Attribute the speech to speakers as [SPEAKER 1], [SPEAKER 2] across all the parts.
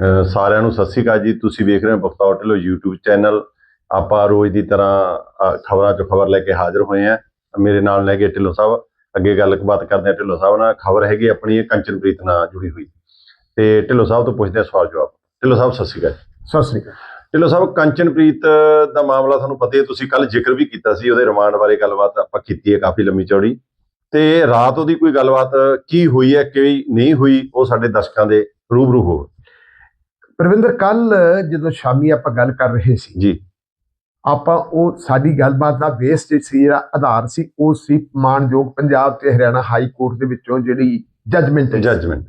[SPEAKER 1] ਸਾਰਿਆਂ ਨੂੰ ਸਤਿ ਸ਼੍ਰੀ ਅਕਾਲ ਜੀ। ਤੁਸੀਂ ਵੇਖ ਰਹੇ ਹੋ ਬਖਤੌਰ ਢਿੱਲੋਂ YouTube ਚੈਨਲ ਆਪਾਂ ਰੋਜ਼ ਦੀ ਤਰ੍ਹਾਂ ਖਬਰਾਂ 'ਚੋਂ ਖਬਰ ਲੈ ਕੇ ਹਾਜ਼ਰ ਹੋਏ ਆ ਮੇਰੇ ਨਾਲ ਲੈ ਕੇ ਢਿੱਲੋਂ ਸਾਹਿਬ। ਅੱਗੇ ਗੱਲਬਾਤ ਕਰਦੇ ਆ ਢਿੱਲੋਂ ਸਾਹਿਬ ਨਾਲ। ਖਬਰ ਹੈਗੀ ਆਪਣੀ ਕੰਚਨਪ੍ਰੀਤ ਨਾਲ ਜੁੜੀ ਹੋਈ। ਤੇ ਢਿੱਲੋਂ ਸਾਹਿਬ ਤੋਂ ਪੁੱਛਦੇ ਆ ਸਵਾਲ ਜਵਾਬ। ਢਿੱਲੋਂ ਸਾਹਿਬ ਸਤਿ ਸ਼੍ਰੀ ਅਕਾਲ
[SPEAKER 2] ਸਤਿ ਸ੍ਰੀ ਅਕਾਲ।
[SPEAKER 1] ਢਿੱਲੋਂ ਸਾਹਿਬ ਕੰਚਨਪ੍ਰੀਤ ਦਾ ਮਾਮਲਾ ਤੁਹਾਨੂੰ ਪਤਾ ਹੀ ਤੁਸੀਂ ਕੱਲ ਜ਼ਿਕਰ ਵੀ ਕੀਤਾ ਸੀ ਉਹਦੇ ਰਿਮਾਂਡ ਬਾਰੇ ਗੱਲਬਾਤ ਆਪਾਂ ਕੀਤੀ ਹੈ ਕਾਫੀ ਲੰਮੀ ਚੌੜੀ। ਤੇ ਰਾਤ ਉਹਦੀ ਕੋਈ ਗੱਲਬਾਤ ਕੀ ਹੋਈ ਹੈ ਕਿ ਨਹੀਂ ਹੋਈ ਉਹ ਸਾਡੇ ਦਰਸ਼ਕਾਂ ਦੇ ਰੂਬਰੂ ਹੋ।
[SPEAKER 2] ਪ੍ਰਵਿੰਦਰ ਕੱਲ ਜਦੋਂ ਸ਼ਾਮੀ ਆਪਾਂ ਗੱਲ ਕਰ ਰਹੇ ਸੀ
[SPEAKER 1] ਜੀ।
[SPEAKER 2] ਆਪਾਂ ਉਹ ਸਾਡੀ ਗੱਲਬਾਤ ਦਾ ਬੇਸ ਜੇ ਸੀ ਜਿਹੜਾ ਆਧਾਰ ਸੀ ਉਹ ਸੀ ਮਾਨਯੋਗ ਪੰਜਾਬ ਤੇ ਹਰਿਆਣਾ ਹਾਈ ਕੋਰਟ ਦੇ ਵਿੱਚੋਂ ਜਿਹੜੀ ਜੱਜਮੈਂਟ ਹੈ।
[SPEAKER 1] ਜੱਜਮੈਂਟ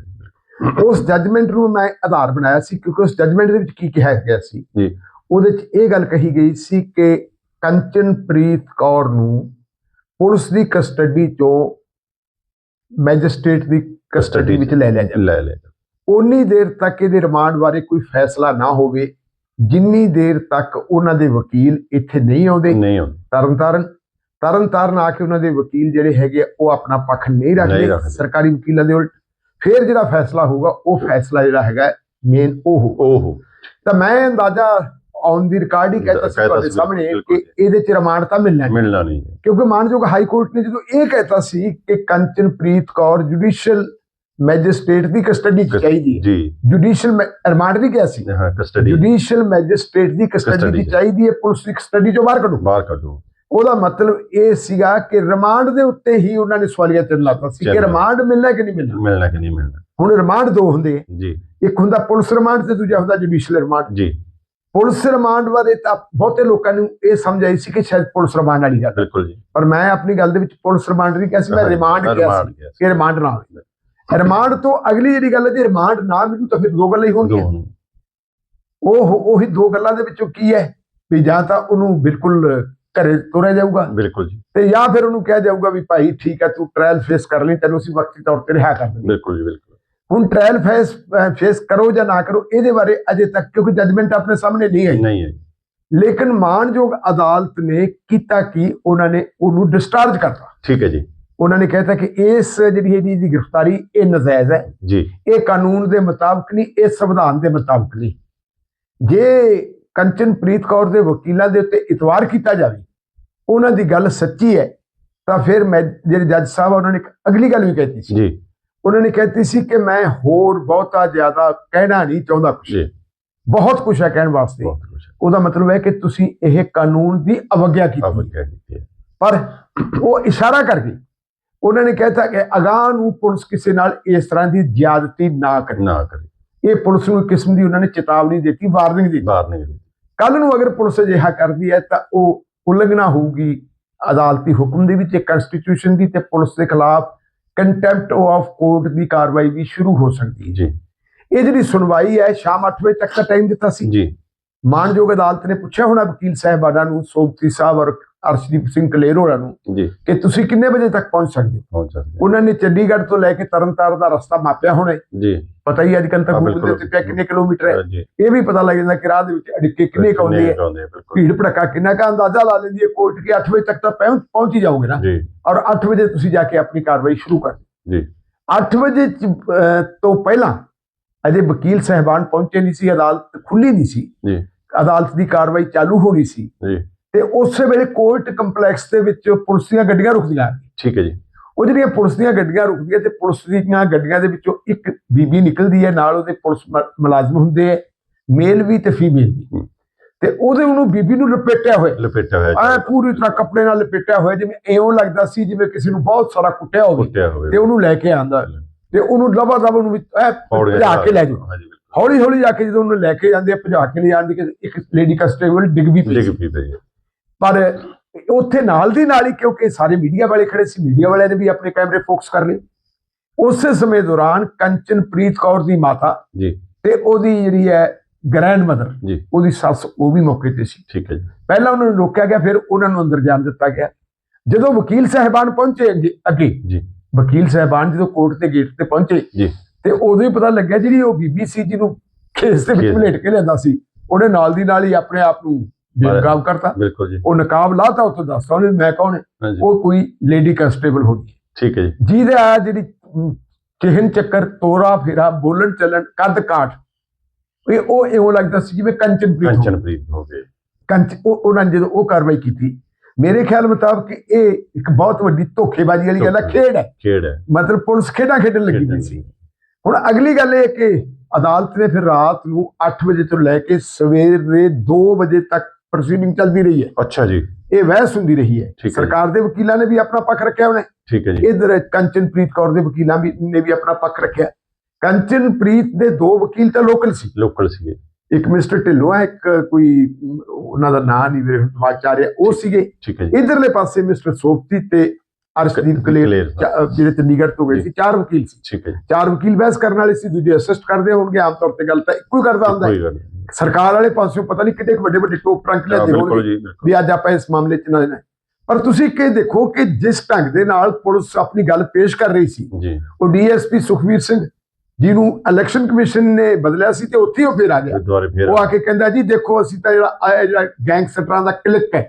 [SPEAKER 2] ਉਸ ਜੱਜਮੈਂਟ ਨੂੰ ਮੈਂ ਆਧਾਰ ਬਣਾਇਆ ਸੀ ਕਿਉਂਕਿ ਉਸ ਜੱਜਮੈਂਟ ਦੇ ਵਿੱਚ ਕੀ ਕਿਹਾ ਗਿਆ ਸੀ?
[SPEAKER 1] ਜੀ।
[SPEAKER 2] ਉਹਦੇ ਵਿੱਚ ਇਹ ਗੱਲ ਕਹੀ ਗਈ ਸੀ ਕਿ ਕੰਚਨਪ੍ਰੀਤ ਕੌਰ ਨੂੰ ਪੁਲਿਸ ਦੀ ਕਸਟਡੀ ਚੋਂ ਮੈਜਿਸਟ੍ਰੇਟ ਦੀ ਕਸਟਡੀ ਵਿੱਚ ਲੈ ਲਿਆ ਜਾਵੇ।
[SPEAKER 1] ਲੈ ਲੈ
[SPEAKER 2] ਉਨੀ ਦੇਰ ਤੱਕ ਇਹਦੇ ਰਿਮਾਂਡ ਬਾਰੇ ਕੋਈ ਫੈਸਲਾ ਨਾ ਹੋਵੇ ਜਿੰਨੀ ਦੇਰ ਤੱਕ ਉਹਨਾਂ ਦੇ ਵਕੀਲ ਇੱਥੇ ਨਹੀਂ ਆਉਂਦੇ
[SPEAKER 1] ਨਹੀਂ ਹੁੰਦੀ
[SPEAKER 2] ਤਰਨਤਾਰਨ ਤਰਨਤਾਰਨ ਆ ਕੇ ਉਹਨਾਂ ਦੇ ਵਕੀਲ ਜਿਹੜੇ ਹੈਗੇ ਉਹ ਆਪਣਾ ਪੱਖ ਨਹੀਂ ਰੱਖਦੇ। ਸਰਕਾਰੀ ਵਕੀਲਾਂ ਦੇ ਉਲਟ। ਫਿਰ ਜਿਹੜਾ ਫੈਸਲਾ ਹੋਊਗਾ ਉਹ ਫੈਸਲਾ ਜਿਹੜਾ ਹੈਗਾ ਮੇਨ ਉਹ
[SPEAKER 1] ਓਹੋ
[SPEAKER 2] ਤਾਂ ਮੈਂ ਅੰਦਾਜ਼ਾ ਔਨ ਦੀ ਰਿਕਾਰਡ ਹੀ ਕਹਿਤਾ ਸੀ ਤੁਹਾਡੇ ਸਾਹਮਣੇ। ਕਿ ਇਹਦੇ ਚ ਰਿਮਾਂਡ ਤਾਂ ਮਿਲਣਾ ਨਹੀਂ।
[SPEAKER 1] ਮਿਲਣਾ ਨਹੀਂ।
[SPEAKER 2] ਕਿਉਂਕਿ ਮਾਨਯੋਗ ਹਾਈ ਕੋਰਟ ਨੇ ਜਦੋਂ ਇਹ ਕਹਿਤਾ ਸੀ ਕਿ ਕੰਚਨਪ੍ਰੀਤ ਕੌਰ ਜੁਡੀਸ਼ੀਅਲ ਮੈਜਿਸਟ੍ਰੇਟ ਦੀ ਕਸਟਡੀ ਚਾਹੀਦੀ ਹੈ।
[SPEAKER 1] ਜੀ।
[SPEAKER 2] ਜੁਡੀਸ਼ੀਅਲ ਰਿਮਾਂਡ ਨਹੀਂ ਕਿਹਾ ਸੀ।
[SPEAKER 1] ਹਾਂ ਕਸਟਡੀ।
[SPEAKER 2] ਜੁਡੀਸ਼ੀਅਲ ਮੈਜਿਸਟ੍ਰੇਟ ਦੀ ਕਸਟਡੀ ਦੀ। ਚਾਹੀਦੀ ਹੈ ਪੁਲਿਸ ਦੀ ਕਸਟਡੀ ਚੋਂ ਬਾਹਰ ਕੱਢੋ।
[SPEAKER 1] ਬਾਹਰ ਕੱਢੋ।
[SPEAKER 2] ਉਹਦਾ ਮਤਲਬ ਇਹ ਸੀਗਾ ਕਿ ਰਿਮਾਂਡ ਦੇ ਉੱਤੇ ਹੀ ਉਹਨਾਂ ਨੇ ਸਵਾਲੀਆ ਚਿੰਨ੍ਹ ਲਾਤਾ ਸੀ ਕਿ। ਰਿਮਾਂਡ ਮਿਲਣਾ ਕਿ ਨਹੀਂ ਮਿਲਣਾ?
[SPEAKER 1] ਮਿਲਣਾ ਕਿ ਨਹੀਂ ਮਿਲਣਾ?
[SPEAKER 2] ਹੁਣ ਰਿਮਾਂਡ ਦੋ ਹੁੰਦੇ।
[SPEAKER 1] ਜੀ।
[SPEAKER 2] ਇੱਕ ਹੁੰਦਾ ਪੁਲਿਸ ਰਿਮਾਂਡ ਤੇ ਦੂਜਾ ਹੁੰਦਾ ਜੁਡੀਸ਼ੀਅਲ ਰਿਮਾਂਡ।
[SPEAKER 1] ਜੀ।
[SPEAKER 2] ਪੁਲਿਸ ਰਿਮਾਂਡ ਬਾਰੇ ਤਾਂ ਬਹੁਤੇ ਲੋਕਾਂ ਨੂੰ ਇਹ ਸਮਝ ਆਈ ਸੀ ਕਿ ਸ਼ਾਇਦ ਪੁਲਿਸ ਰਿਮਾਂਡ ਵਾਲੀ ਗੱਲ।
[SPEAKER 1] ਬਿਲਕੁਲ ਜੀ।
[SPEAKER 2] ਪਰ ਮੈਂ ਆਪਣੀ ਗੱਲ ਦੇ ਵਿੱਚ ਪੁਲਿਸ ਰਿਮਾਂਡ ਨਹੀਂ ਕਿਹਾ ਸੀ ਮੈਂ ਰਿਮਾਂਡ ਕਿਹਾ ਸੀ
[SPEAKER 1] ਕਿਹਾ ਸੀ।
[SPEAKER 2] ਕਿ ਰਿਮਾਂਡ ਨਾ ਹੋਵੇ। ਰਿਮਾਂਡ ਤੋਂ ਅਗਲੀ ਜਿਹੜੀ ਗੱਲ ਹੈ ਜੇ ਰਿਮਾਂਡ ਨਾ ਮਿਲੂ ਤਾਂ ਫਿਰ ਦੋ ਗੱਲਾਂ ਹੀ ਹੋਣਗੀਆਂ। ਉਹ ਉਹੀ ਦੋ ਗੱਲਾਂ ਦੇ ਵਿੱਚੋਂ ਕੀ ਹੈ? ਵੀ ਜਾਂ ਤਾਂ ਉਹਨੂੰ ਬਿਲਕੁਲ ਘਰੇ ਤੋਰਿਆ ਜਾਊਗਾ।
[SPEAKER 1] ਬਿਲਕੁਲ ਜੀ।
[SPEAKER 2] ਤੇ ਜਾਂ ਫਿਰ ਉਹਨੂੰ ਕਿਹਾ ਜਾਊਗਾ ਵੀ ਭਾਈ ਠੀਕ ਹੈ ਤੂੰ ਟ੍ਰਾਇਲ ਫੇਸ ਕਰ ਲਈ ਤੈਨੂੰ ਅਸੀਂ ਵਕਤੀ ਤੌਰ ਤੇ ਰਿਹਾ ਕਰ ਦਿੰਦੇ।
[SPEAKER 1] ਬਿਲਕੁਲ ਜੀ ਬਿਲਕੁਲ।
[SPEAKER 2] ਹੁਣ ਟ੍ਰਾਇਲ ਫੇਸ ਫੇਸ ਕਰੋ ਜਾਂ ਨਾ ਕਰੋ ਇਹਦੇ ਬਾਰੇ ਅਜੇ ਤੱਕ ਕਿਉਂਕਿ ਜੱਜਮੈਂਟ ਆਪਣੇ ਸਾਹਮਣੇ ਨਹੀਂ ਆਈ।
[SPEAKER 1] ਨਹੀਂ ਹੈ ਜੀ।
[SPEAKER 2] ਲੇਕਿਨ ਮਾਨਯੋਗ ਅਦਾਲਤ ਨੇ ਕੀਤਾ ਕੀ? ਉਹਨਾਂ ਨੇ ਉਹਨੂੰ ਡਿਸਚਾਰਜ ਕਰਤਾ।
[SPEAKER 1] ਠੀਕ ਹੈ ਜੀ।
[SPEAKER 2] ਉਹਨਾਂ ਨੇ ਕਹਿਤਾ ਕਿ ਇਸ ਜਿਹੜੀ ਇਹਦੀ ਦੀ ਗ੍ਰਿਫਤਾਰੀ ਇਹ ਨਜਾਇਜ਼ ਹੈ।
[SPEAKER 1] ਜੀ।
[SPEAKER 2] ਇਹ ਕਾਨੂੰਨ ਦੇ ਮੁਤਾਬਕ ਨਹੀਂ ਇਹ ਸੰਵਿਧਾਨ ਦੇ ਮੁਤਾਬਕ ਨਹੀਂ। ਜੇ ਕੰਚਨਪ੍ਰੀਤ ਕੌਰ ਦੇ ਵਕੀਲਾਂ ਦੇ ਉੱਤੇ ਇਤਵਾਰ ਕੀਤਾ ਜਾਵੇ ਉਹਨਾਂ ਦੀ ਗੱਲ ਸੱਚੀ ਹੈ ਤਾਂ ਫਿਰ ਮੈਂ ਜਿਹੜੇ ਜੱਜ ਸਾਹਿਬ ਉਹਨਾਂ ਨੇ ਅਗਲੀ ਗੱਲ ਵੀ ਕਹਿਤੀ ਸੀ।
[SPEAKER 1] ਜੀ।
[SPEAKER 2] ਉਹਨਾਂ ਨੇ ਕਹਿਤੀ ਸੀ ਕਿ ਮੈਂ ਹੋਰ ਬਹੁਤਾ ਜ਼ਿਆਦਾ ਕਹਿਣਾ ਨਹੀਂ ਚਾਹੁੰਦਾ ਕੁਝ ਬਹੁਤ ਕੁਝ ਹੈ ਕਹਿਣ ਵਾਸਤੇ। ਉਹਦਾ ਮਤਲਬ ਹੈ ਕਿ ਤੁਸੀਂ ਇਹ ਕਾਨੂੰਨ ਦੀ ਅਵਗਿਆ ਕੀਤੀ। ਪਰ ਉਹ ਇਸ਼ਾਰਾ ਕਰ ਗਈ। ਉਹਨਾਂ ਨੇ ਕਹਿਤਾ ਕਿ ਅਗਾਹ ਨੂੰ ਪੁਲਿਸ ਕਿਸੇ ਨਾਲ ਇਸ ਤਰ੍ਹਾਂ ਦੀ ਜ਼ਿਆਦਤੀ ਨਾ ਕਰੇ।
[SPEAKER 1] ਨਾ ਕਰੇ।
[SPEAKER 2] ਇਹ ਪੁਲਿਸ ਨੂੰ ਇੱਕ ਕਿਸਮ ਦੀ ਉਹਨਾਂ ਨੇ ਚੇਤਾਵਨੀ ਦਿੱਤੀ ਵਾਰਨਿੰਗ ਦਿੱਤੀ।
[SPEAKER 1] ਨਹੀਂ ਗਈ
[SPEAKER 2] ਕੱਲ ਨੂੰ ਅਗਰ ਪੁਲਿਸ ਅਜਿਹਾ ਕਰਦੀ ਹੈ ਤਾਂ ਉਹ ਉਲੰਘਣਾ ਹੋਊਗੀ ਅਦਾਲਤੀ ਹੁਕਮ ਦੀ ਵੀ ਤੇ ਕਨਸਟੀਟਿਊਸ਼ਨ ਦੀ ਤੇ ਪੁਲਿਸ ਦੇ ਖਿਲਾਫ ਕੰਟੈਂਪਟ ਆਫ ਕੋਰਟ ਦੀ ਕਾਰਵਾਈ ਵੀ ਸ਼ੁਰੂ ਹੋ ਸਕਦੀ ਹੈ।
[SPEAKER 1] ਜੀ।
[SPEAKER 2] ਇਹ ਜਿਹੜੀ ਸੁਣਵਾਈ ਹੈ ਸ਼ਾਮ 8 ਵਜੇ ਤੱਕ ਦਾ ਟਾਈਮ ਦਿੱਤਾ ਸੀ।
[SPEAKER 1] ਜੀ।
[SPEAKER 2] ਮਾਨਯੋਗ ਅਦਾਲਤ ਨੇ ਪੁੱਛਿਆ ਹੋਣਾ ਵਕੀਲ ਸਾਹਿਬਾਨਾਂ ਨੂੰ ਸੋਭਤੀ ਸਾਹਿਬ ਔਰ ਅਰਸ਼ਦੀਪ ਸਿੰਘ ਕਲੇਰ ਹੋਰਾਂ ਨੂੰ
[SPEAKER 1] ਜੀ।
[SPEAKER 2] ਕਿ ਤੁਸੀਂ ਕਿੰਨੇ ਵਜੇ ਤੱਕ ਪਹੁੰਚ ਸਕਦੇ ਹੋ?
[SPEAKER 1] ਪਹੁੰਚ ਸਕਦੇ
[SPEAKER 2] ਉਹਨਾਂ ਨੇ ਚੰਡੀਗੜ੍ਹ ਤੋਂ ਲੈ ਕੇ ਤਰਨਤਾਰਨ ਦਾ ਰਸਤਾ ਮਾਪਿਆ ਹੋਣਾ।
[SPEAKER 1] ਜੀ।
[SPEAKER 2] ਪਤਾ ਹੀ ਅੱਜ ਕੱਲ੍ਹ ਤੱਕ
[SPEAKER 1] ਹਾਂ,
[SPEAKER 2] ਗੂਗਲ ਦੇ
[SPEAKER 1] ਬਿਲਕੁਲ।
[SPEAKER 2] ਉੱਤੇ ਪਿਆ ਕਿੰਨੇ ਕਿਲੋਮੀਟਰ ਹੈ। ਇਹ ਵੀ ਪਤਾ ਲੱਗ ਜਾਂਦਾ ਕਿ ਰਾਹ ਦੇ ਵਿੱਚ ਅੜਿੱਕੇ ਕਿੰਨੇ ਕੁ ਆਉਂਦੇ ਹੈ ਭੀੜ ਭੜਕਾ ਕਿੰਨਾ ਕਾ ਅੰਦਾਜ਼ਾ ਲਾ ਲੈਂਦੀ ਹੈ। ਕੋਰਟ ਕੇ 8 ਵਜੇ ਤੱਕ ਤਾਂ ਪਹੁੰਚ ਹੀ ਜਾਓਗੇ ਨਾ।
[SPEAKER 1] ਜੀ।
[SPEAKER 2] ਔਰ 8 ਵਜੇ ਤੁਸੀਂ ਜਾ ਕੇ ਆਪਣੀ ਕਾਰਵਾਈ ਸ਼ੁਰੂ ਕਰ
[SPEAKER 1] ਜੀ।
[SPEAKER 2] 8 ਵਜੇ ਤੋਂ ਪਹਿਲਾਂ ਅਜੇ ਵਕੀਲ ਸਹਿਬਾਨ ਪਹੁੰਚੇ ਨਹੀਂ ਸੀ ਅਦਾਲਤ ਖੁੱਲੀ ਨਹੀਂ ਸੀ।
[SPEAKER 1] ਜੀ।
[SPEAKER 2] ਅਦਾਲਤ ਦੀ ਕਾਰਵਾਈ ਚਾਲੂ ਹੋ ਰਹੀ ਸੀ।
[SPEAKER 1] ਜੀ।
[SPEAKER 2] ਤੇ ਉਸੇ ਵੇਲੇ ਕੋਰਟ ਕੰਪਲੈਕਸ ਦੇ ਵਿੱਚ ਪੁਲਿਸ ਦੀਆਂ ਗੱਡੀਆਂ ਰੁਕਦੀਆਂ
[SPEAKER 1] ਠੀਕ ਹੈ ਜੀ।
[SPEAKER 2] ਉਹ ਜਿਹੜੀਆਂ ਪੁਲਿਸ ਦੀਆਂ ਗੱਡੀਆਂ ਰੁਕਦੀਆਂ ਤੇ ਪੁਲਿਸ ਦੀਆਂ ਗੱਡੀਆਂ ਦੇ ਵਿੱਚੋਂ ਇੱਕ ਬੀਬੀ ਨਿਕਲਦੀ ਹੈ ਨਾਲ ਉਹਦੇ ਪੁਲਿਸ ਮੁਲਾਜ਼ਮ ਹੁੰਦੇ ਆ ਮੇਲ ਵੀ ਤੇ ਫੀਮੇਲ ਵੀ।
[SPEAKER 1] ਹੂੰ।
[SPEAKER 2] ਤੇ ਉਹਦੇ ਉਹਨੂੰ ਬੀਬੀ ਨੂੰ ਲਪੇਟਿਆ ਹੋਇਆ।
[SPEAKER 1] ਲਪੇਟਿਆ ਹੋਇਆ ਜੀ,
[SPEAKER 2] ਪੂਰੀ ਤਰ੍ਹਾਂ ਕੱਪੜੇ ਨਾਲ ਲਪੇਟਿਆ ਹੋਇਆ ਜਿਵੇਂ ਐਉਂ ਲੱਗਦਾ ਸੀ ਜਿਵੇਂ ਕਿਸੇ ਨੂੰ ਬਹੁਤ ਸਾਰਾ ਕੁੱਟਿਆ ਹੋਵੇ।
[SPEAKER 1] ਕੁੱਟਿਆ ਹੋਵੇ।
[SPEAKER 2] ਤੇ ਉਹਨੂੰ ਲੈ ਕੇ ਆਂਦਾ। ਤੇ ਉਹਨੂੰ ਲਬਾ ਦਬ ਉਹਨੂੰ ਭਜਾ ਕੇ ਲੈ ਜਾਓ। ਹੌਲੀ ਹੌਲੀ ਜਾ ਕੇ ਜਦੋਂ ਉਹਨੂੰ ਲੈ ਕੇ ਜਾਂਦੇ ਆ ਭਜਾ ਕੇ ਲੈ ਜਾਂਦੇ ਕਿ ਇੱਕ ਲੇਡੀ ਕਨਸਟੇਬਲ ਡਿੱਗ ਵੀ ਪਈ
[SPEAKER 1] ਡਿੱਗ। ਪਈ ਪਈ। ਹੈ।
[SPEAKER 2] ਪਰ ਉੱਥੇ ਨਾਲ ਦੀ ਨਾਲ ਹੀ ਕਿਉਂਕਿ ਸਾਰੇ ਮੀਡੀਆ ਵਾਲੇ ਖੜੇ ਸੀ ਮੀਡੀਆ ਵਾਲਿਆਂ ਨੇ ਵੀ ਆਪਣੇ ਕੈਮਰੇ ਫੋਕਸ ਕਰ ਲਏ। ਉਸੇ ਸਮੇਂ ਦੌਰਾਨ ਕੰਚਨਪ੍ਰੀਤ ਕੌਰ ਦੀ ਮਾਤਾ
[SPEAKER 1] ਜੀ।
[SPEAKER 2] ਤੇ ਉਹਦੀ ਜਿਹੜੀ ਹੈ ਗ੍ਰੈਂਡ ਮਦਰ
[SPEAKER 1] ਜੀ।
[SPEAKER 2] ਉਹਦੀ ਸੱਸ ਉਹ ਵੀ ਮੌਕੇ ਤੇ ਸੀ।
[SPEAKER 1] ਠੀਕ ਹੈ ਜੀ।
[SPEAKER 2] ਪਹਿਲਾਂ ਉਹਨਾਂ ਨੂੰ ਰੋਕਿਆ ਗਿਆ ਫਿਰ ਉਹਨਾਂ ਨੂੰ ਅੰਦਰ ਜਾਣ ਦਿੱਤਾ ਗਿਆ। ਜਦੋਂ ਵਕੀਲ ਸਾਹਿਬਾਨ ਪਹੁੰਚੇ ਅੱਗੇ ਅੱਗੇ
[SPEAKER 1] ਜੀ।
[SPEAKER 2] ਵਕੀਲ ਸਾਹਿਬਾਨ ਜਦੋਂ ਕੋਰਟ ਦੇ ਗੇਟ ਤੇ ਪਹੁੰਚੇ
[SPEAKER 1] ਜੀ।
[SPEAKER 2] ਤੇ ਉਦੋਂ ਹੀ ਪਤਾ ਲੱਗਿਆ ਜਿਹੜੀ ਉਹ ਬੀਬੀ ਸੀ ਜਿਹਨੂੰ ਕੇਸ ਦੇ ਵਿੱਚ। ਮਲੇਟ ਕੇ ਲਿਆਂਦਾ ਸੀ ਉਹਨੇ ਨਾਲ ਦੀ ਨਾਲ ਹੀ ਆਪਣੇ ਆਪ ਨੂੰ ਬੇਨਕਾਬ ਕਰਤਾ।
[SPEAKER 1] ਬਿਲਕੁਲ ਜੀ।
[SPEAKER 2] ਉਹ ਨਕਾਬ ਲਾਤਾ ਉੱਥੋਂ ਦੱਸਤਾ ਉਹਨੇ ਮੈਂ ਕੌਣ ਹੈ? ਉਹ ਕੋਈ ਲੇਡੀ ਕਨਸਟੇਬਲ ਹੋਣੀ
[SPEAKER 1] ਠੀਕ ਹੈ ਜੀ।
[SPEAKER 2] ਜਿਹਦੇ ਆ ਜਿਹੜੀ ਚਿਹਨ ਚੱਕਰ ਤੋਰਾ ਫੇਰਾ ਬੋਲਣ ਚੱਲਣ ਕੱਦ ਕਾਠ ਇਹ ਉਹ ਇਉਂ ਲੱਗਦਾ ਸੀ ਜਿਵੇਂ ਕੰਚਨਪ੍ਰੀਤ ਹੋ।
[SPEAKER 1] ਕੰਚਨਪ੍ਰੀਤ ਹੋ ਗਏ।
[SPEAKER 2] ਕੰਚ ਉਹ ਉਹਨਾਂ ਨੇ ਜਦੋਂ ਉਹ ਕਾਰਵਾਈ ਕੀਤੀ ਮੇਰੇ ਖਿਆਲ ਮੁਤਾਬਕ ਇਹ ਇੱਕ ਬਹੁਤ ਵੱਡੀ ਧੋਖੇਬਾਜ਼ੀ ਵਾਲੀ ਗੱਲ ਹੈ ਖੇਡ ਹੈ।
[SPEAKER 1] ਖੇਡ ਹੈ।
[SPEAKER 2] ਮਤਲਬ ਪੁਲਿਸ ਖੇਡਾਂ ਖੇਡਣ ਲੱਗੀ ਹੋਈ ਸੀ। ਹੁਣ ਅਗਲੀ ਗੱਲ ਇਹ ਕਿ ਅਦਾਲਤ ਨੇ ਫਿਰ ਰਾਤ ਨੂੰ 8 ਵਜੇ ਤੋਂ ਲੈ ਕੇ ਸਵੇਰ ਦੇ 2 ਵਜੇ ਤੱਕ ਪ੍ਰੋਸੀਡਿੰਗ ਚੱਲਦੀ ਰਹੀ ਹੈ।
[SPEAKER 1] ਅੱਛਾ ਜੀ।
[SPEAKER 2] ਇਹ ਬਹਿਸ ਹੁੰਦੀ ਰਹੀ ਹੈ। ਸਰਕਾਰ ਦੇ ਵਕੀਲਾਂ ਨੇ ਵੀ ਆਪਣਾ ਪੱਖ ਰੱਖਿਆ ਉਹਨੇ।
[SPEAKER 1] ਠੀਕ ਹੈ ਜੀ।
[SPEAKER 2] ਇਧਰ ਕੰਚਨਪ੍ਰੀਤ ਕੌਰ ਦੇ ਵਕੀਲਾਂ ਵੀ ਨੇ ਵੀ ਆਪਣਾ ਪੱਖ ਰੱਖਿਆ। ਕੰਚਨਪ੍ਰੀਤ ਦੇ ਦੋ ਵਕੀਲ ਤਾਂ ਲੋਕਲ ਸੀ।
[SPEAKER 1] ਲੋਕਲ ਸੀਗੇ।
[SPEAKER 2] ਇੱਕ ਮਿਸਟਰ ਢਿੱਲੋਂ ਹੈ ਇੱਕ ਕੋਈ ਉਹਨਾਂ ਦਾ ਨਾਂ ਨਹੀਂ ਮੇਰੇ ਦਿਮਾਗ ਚ ਆ ਰਿਹਾ ਉਹ ਸੀਗੇ।
[SPEAKER 1] ਠੀਕ ਹੈ ਜੀ।
[SPEAKER 2] ਇਧਰਲੇ ਪਾਸੇ ਮਿਸਟਰ ਸੋਪਤੀ ਤੇ ਅਰਸ਼ਦੀਪ ਕਲੇਰ ਜਿਹੜੇ ਚੰਡੀਗੜ੍ਹ ਤੋਂ ਗਏ ਸੀ ਚਾਰ ਵਕੀਲ ਸੀ।
[SPEAKER 1] ਠੀਕ ਹੈ
[SPEAKER 2] ਚਾਰ ਵਕੀਲ ਬਹਿਸ ਕਰਨ ਵਾਲੇ ਸੀ ਦੂਜੇ ਅਸਿਸਟ ਕਰਦੇ ਹੋਣਗੇ ਆਮ ਤੌਰ ਤੇ ਗੱਲ ਤਾਂ ਇੱਕੋ ਹੀ ਕਰਦਾ ਹੁੰਦਾ ਹੈ।
[SPEAKER 1] ਕੋਈ ਗੱਲ ਨਹੀਂ
[SPEAKER 2] ਸਰਕਾਰ ਵਾਲੇ ਪਾਸਿਓਂ ਪਤਾ ਨਹੀਂ ਕਿੰਨੇ ਕੁ ਵੱਡੇ ਵੱਡੇ ਟੋਪ ਟਰੰਕ
[SPEAKER 1] ਬਿਲਕੁਲ
[SPEAKER 2] ਹੋਣਗੇ ਵੀ ਅੱਜ ਆਪਾਂ ਇਸ ਮਾਮਲੇ 'ਚ ਨਾ ਜਾਣਾ ਪਰ ਤੁਸੀਂ ਕਿ ਦੇਖੋ ਕਿ ਜਿਸ ਢੰਗ ਦੇ ਨਾਲ ਪੁਲਿਸ ਆਪਣੀ ਗੱਲ ਪੇਸ਼ ਕਰ ਰਹੀ ਸੀ ਉਹ ਡੀਐਸਪੀ ਸੁਖਵੀਰ ਸਿੰਘ ਜਿਹਨੂੰ ਇਲੈਕਸ਼ਨ ਕਮਿਸ਼ਨ ਨੇ ਬਦਲਿਆ ਸੀ ਤੇ ਉੱਥੇ ਹੀ ਉਹ ਫੇਰ ਆ ਗਿਆ। ਉਹ ਆ ਕੇ ਕਹਿੰਦਾ ਜੀ ਦੇਖੋ ਅਸੀਂ ਤਾਂ ਜਿਹੜਾ ਇਹ ਜਿਹੜਾ ਗੈਂਗਸਟਰਾਂ ਦਾ ਕਲਿੱਕ ਹੈ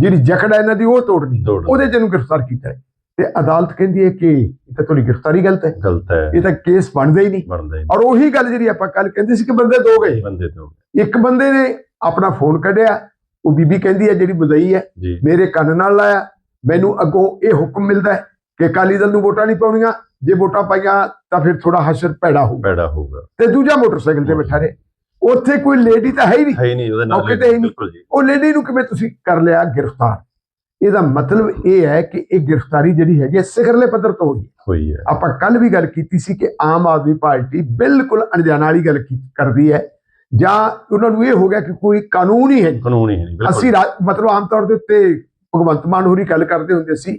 [SPEAKER 2] ਜਿਹੜੀ ਜਕੜ ਹੈ ਇਹਨਾਂ ਦੀ ਉਹ ਤੋੜਨੀ। ਉਹਦੇ ਚ ਇਹਨੂੰ ਗ੍ਰਿਫਤਾਰ ਕੀਤਾ ਹੈ। ਤੇ ਅਦਾਲਤ ਕਹਿੰਦੀ ਹੈ ਕਿ ਇਹ ਤਾਂ ਤੁਹਾਡੀ ਗ੍ਰਿਫਤਾਰੀ ਗਲਤ ਹੈ।
[SPEAKER 1] ਗਲਤ ਹੈ।
[SPEAKER 2] ਇਹ ਤਾਂ ਕੇਸ ਬਣਦਾ ਹੀ ਨਹੀਂ।
[SPEAKER 1] ਬਣਦਾ ਹੀ
[SPEAKER 2] ਔਰ ਉਹੀ ਗੱਲ ਜਿਹੜੀ ਆਪਾਂ ਕੱਲ ਕਹਿੰਦੇ ਸੀ ਕਿ ਬੰਦੇ ਦੋ ਗਏ।
[SPEAKER 1] ਬੰਦੇ ਤੋਂ
[SPEAKER 2] ਇੱਕ ਬੰਦੇ ਨੇ ਆਪਣਾ ਫੋਨ ਕੱਢਿਆ ਉਹ ਬੀਬੀ ਕਹਿੰਦੀ ਹੈ ਜਿਹੜੀ ਬੁਦਈ ਹੈ ਮੇਰੇ ਕੰਨ ਨਾਲ ਲਾਇਆ ਮੈਨੂੰ ਅੱਗੋਂ ਇਹ ਹੁਕਮ ਮਿਲਦਾ ਹੈ ਕਿ ਅਕਾਲੀ ਦਲ ਨੂੰ ਵੋਟਾਂ ਨਹੀਂ ਪਾਉਣੀਆਂ ਜੇ ਵੋਟਾਂ ਪਾਈਆਂ ਤਾਂ ਫਿਰ ਥੋੜਾ ਹਸ਼ਰ ਪੈੜਾ ਹੋਊਗਾ।
[SPEAKER 1] ਪੈੜਾ ਹੋਊਗਾ।
[SPEAKER 2] ਤੇ ਦੂਜਾ ਮੋਟਰਸਾਈਕਲ ਤੇ ਬੈਠਾ ਰਹੇ। ਉੱਥੇ ਕੋਈ ਲੇਡੀ ਤਾਂ ਹੈ ਹੀ ਨਹੀਂ।
[SPEAKER 1] ਹੈ ਹੀ ਨਹੀਂ ਉਹਦੇ ਨਾਲ
[SPEAKER 2] ਉਹ ਲੇਡੀ ਨੂੰ ਕਿਵੇਂ ਤੁਸੀਂ ਕਰ ਲਿਆ ਗ੍ਰਿਫਤਾਰ? ਇਹਦਾ ਮਤਲਬ ਇਹ ਹੈ ਕਿ ਇਹ ਗ੍ਰਿਫਤਾਰੀ ਜਿਹੜੀ ਹੈਗੀ ਹੈ ਸਿਖਰਲੇ ਪੱਧਰ ਤੋਂ ਹੋਈ ਹੈ।
[SPEAKER 1] ਹੋਈ ਹੈ।
[SPEAKER 2] ਆਪਾਂ ਕੱਲ ਵੀ ਗੱਲ ਕੀਤੀ ਸੀ ਕਿ ਆਮ ਆਦਮੀ ਪਾਰਟੀ ਬਿਲਕੁਲ ਅਣਜਾਣਾ ਵਾਲੀ ਗੱਲ ਕਰਦੀ ਹੈ ਜਾਂ ਉਹਨਾਂ ਨੂੰ ਇਹ ਹੋ ਗਿਆ ਕਿ ਕੋਈ ਕਾਨੂੰਨ ਹੀ ਹੈ।
[SPEAKER 1] ਕਾਨੂੰਨ ਹੀ ਨਹੀਂ
[SPEAKER 2] ਅਸੀਂ ਮਤਲਬ ਆਮ ਤੌਰ ਦੇ ਉੱਤੇ ਭਗਵੰਤ ਮਾਨ ਹੋਰੀ ਗੱਲ ਕਰਦੇ ਹੁੰਦੇ ਸੀ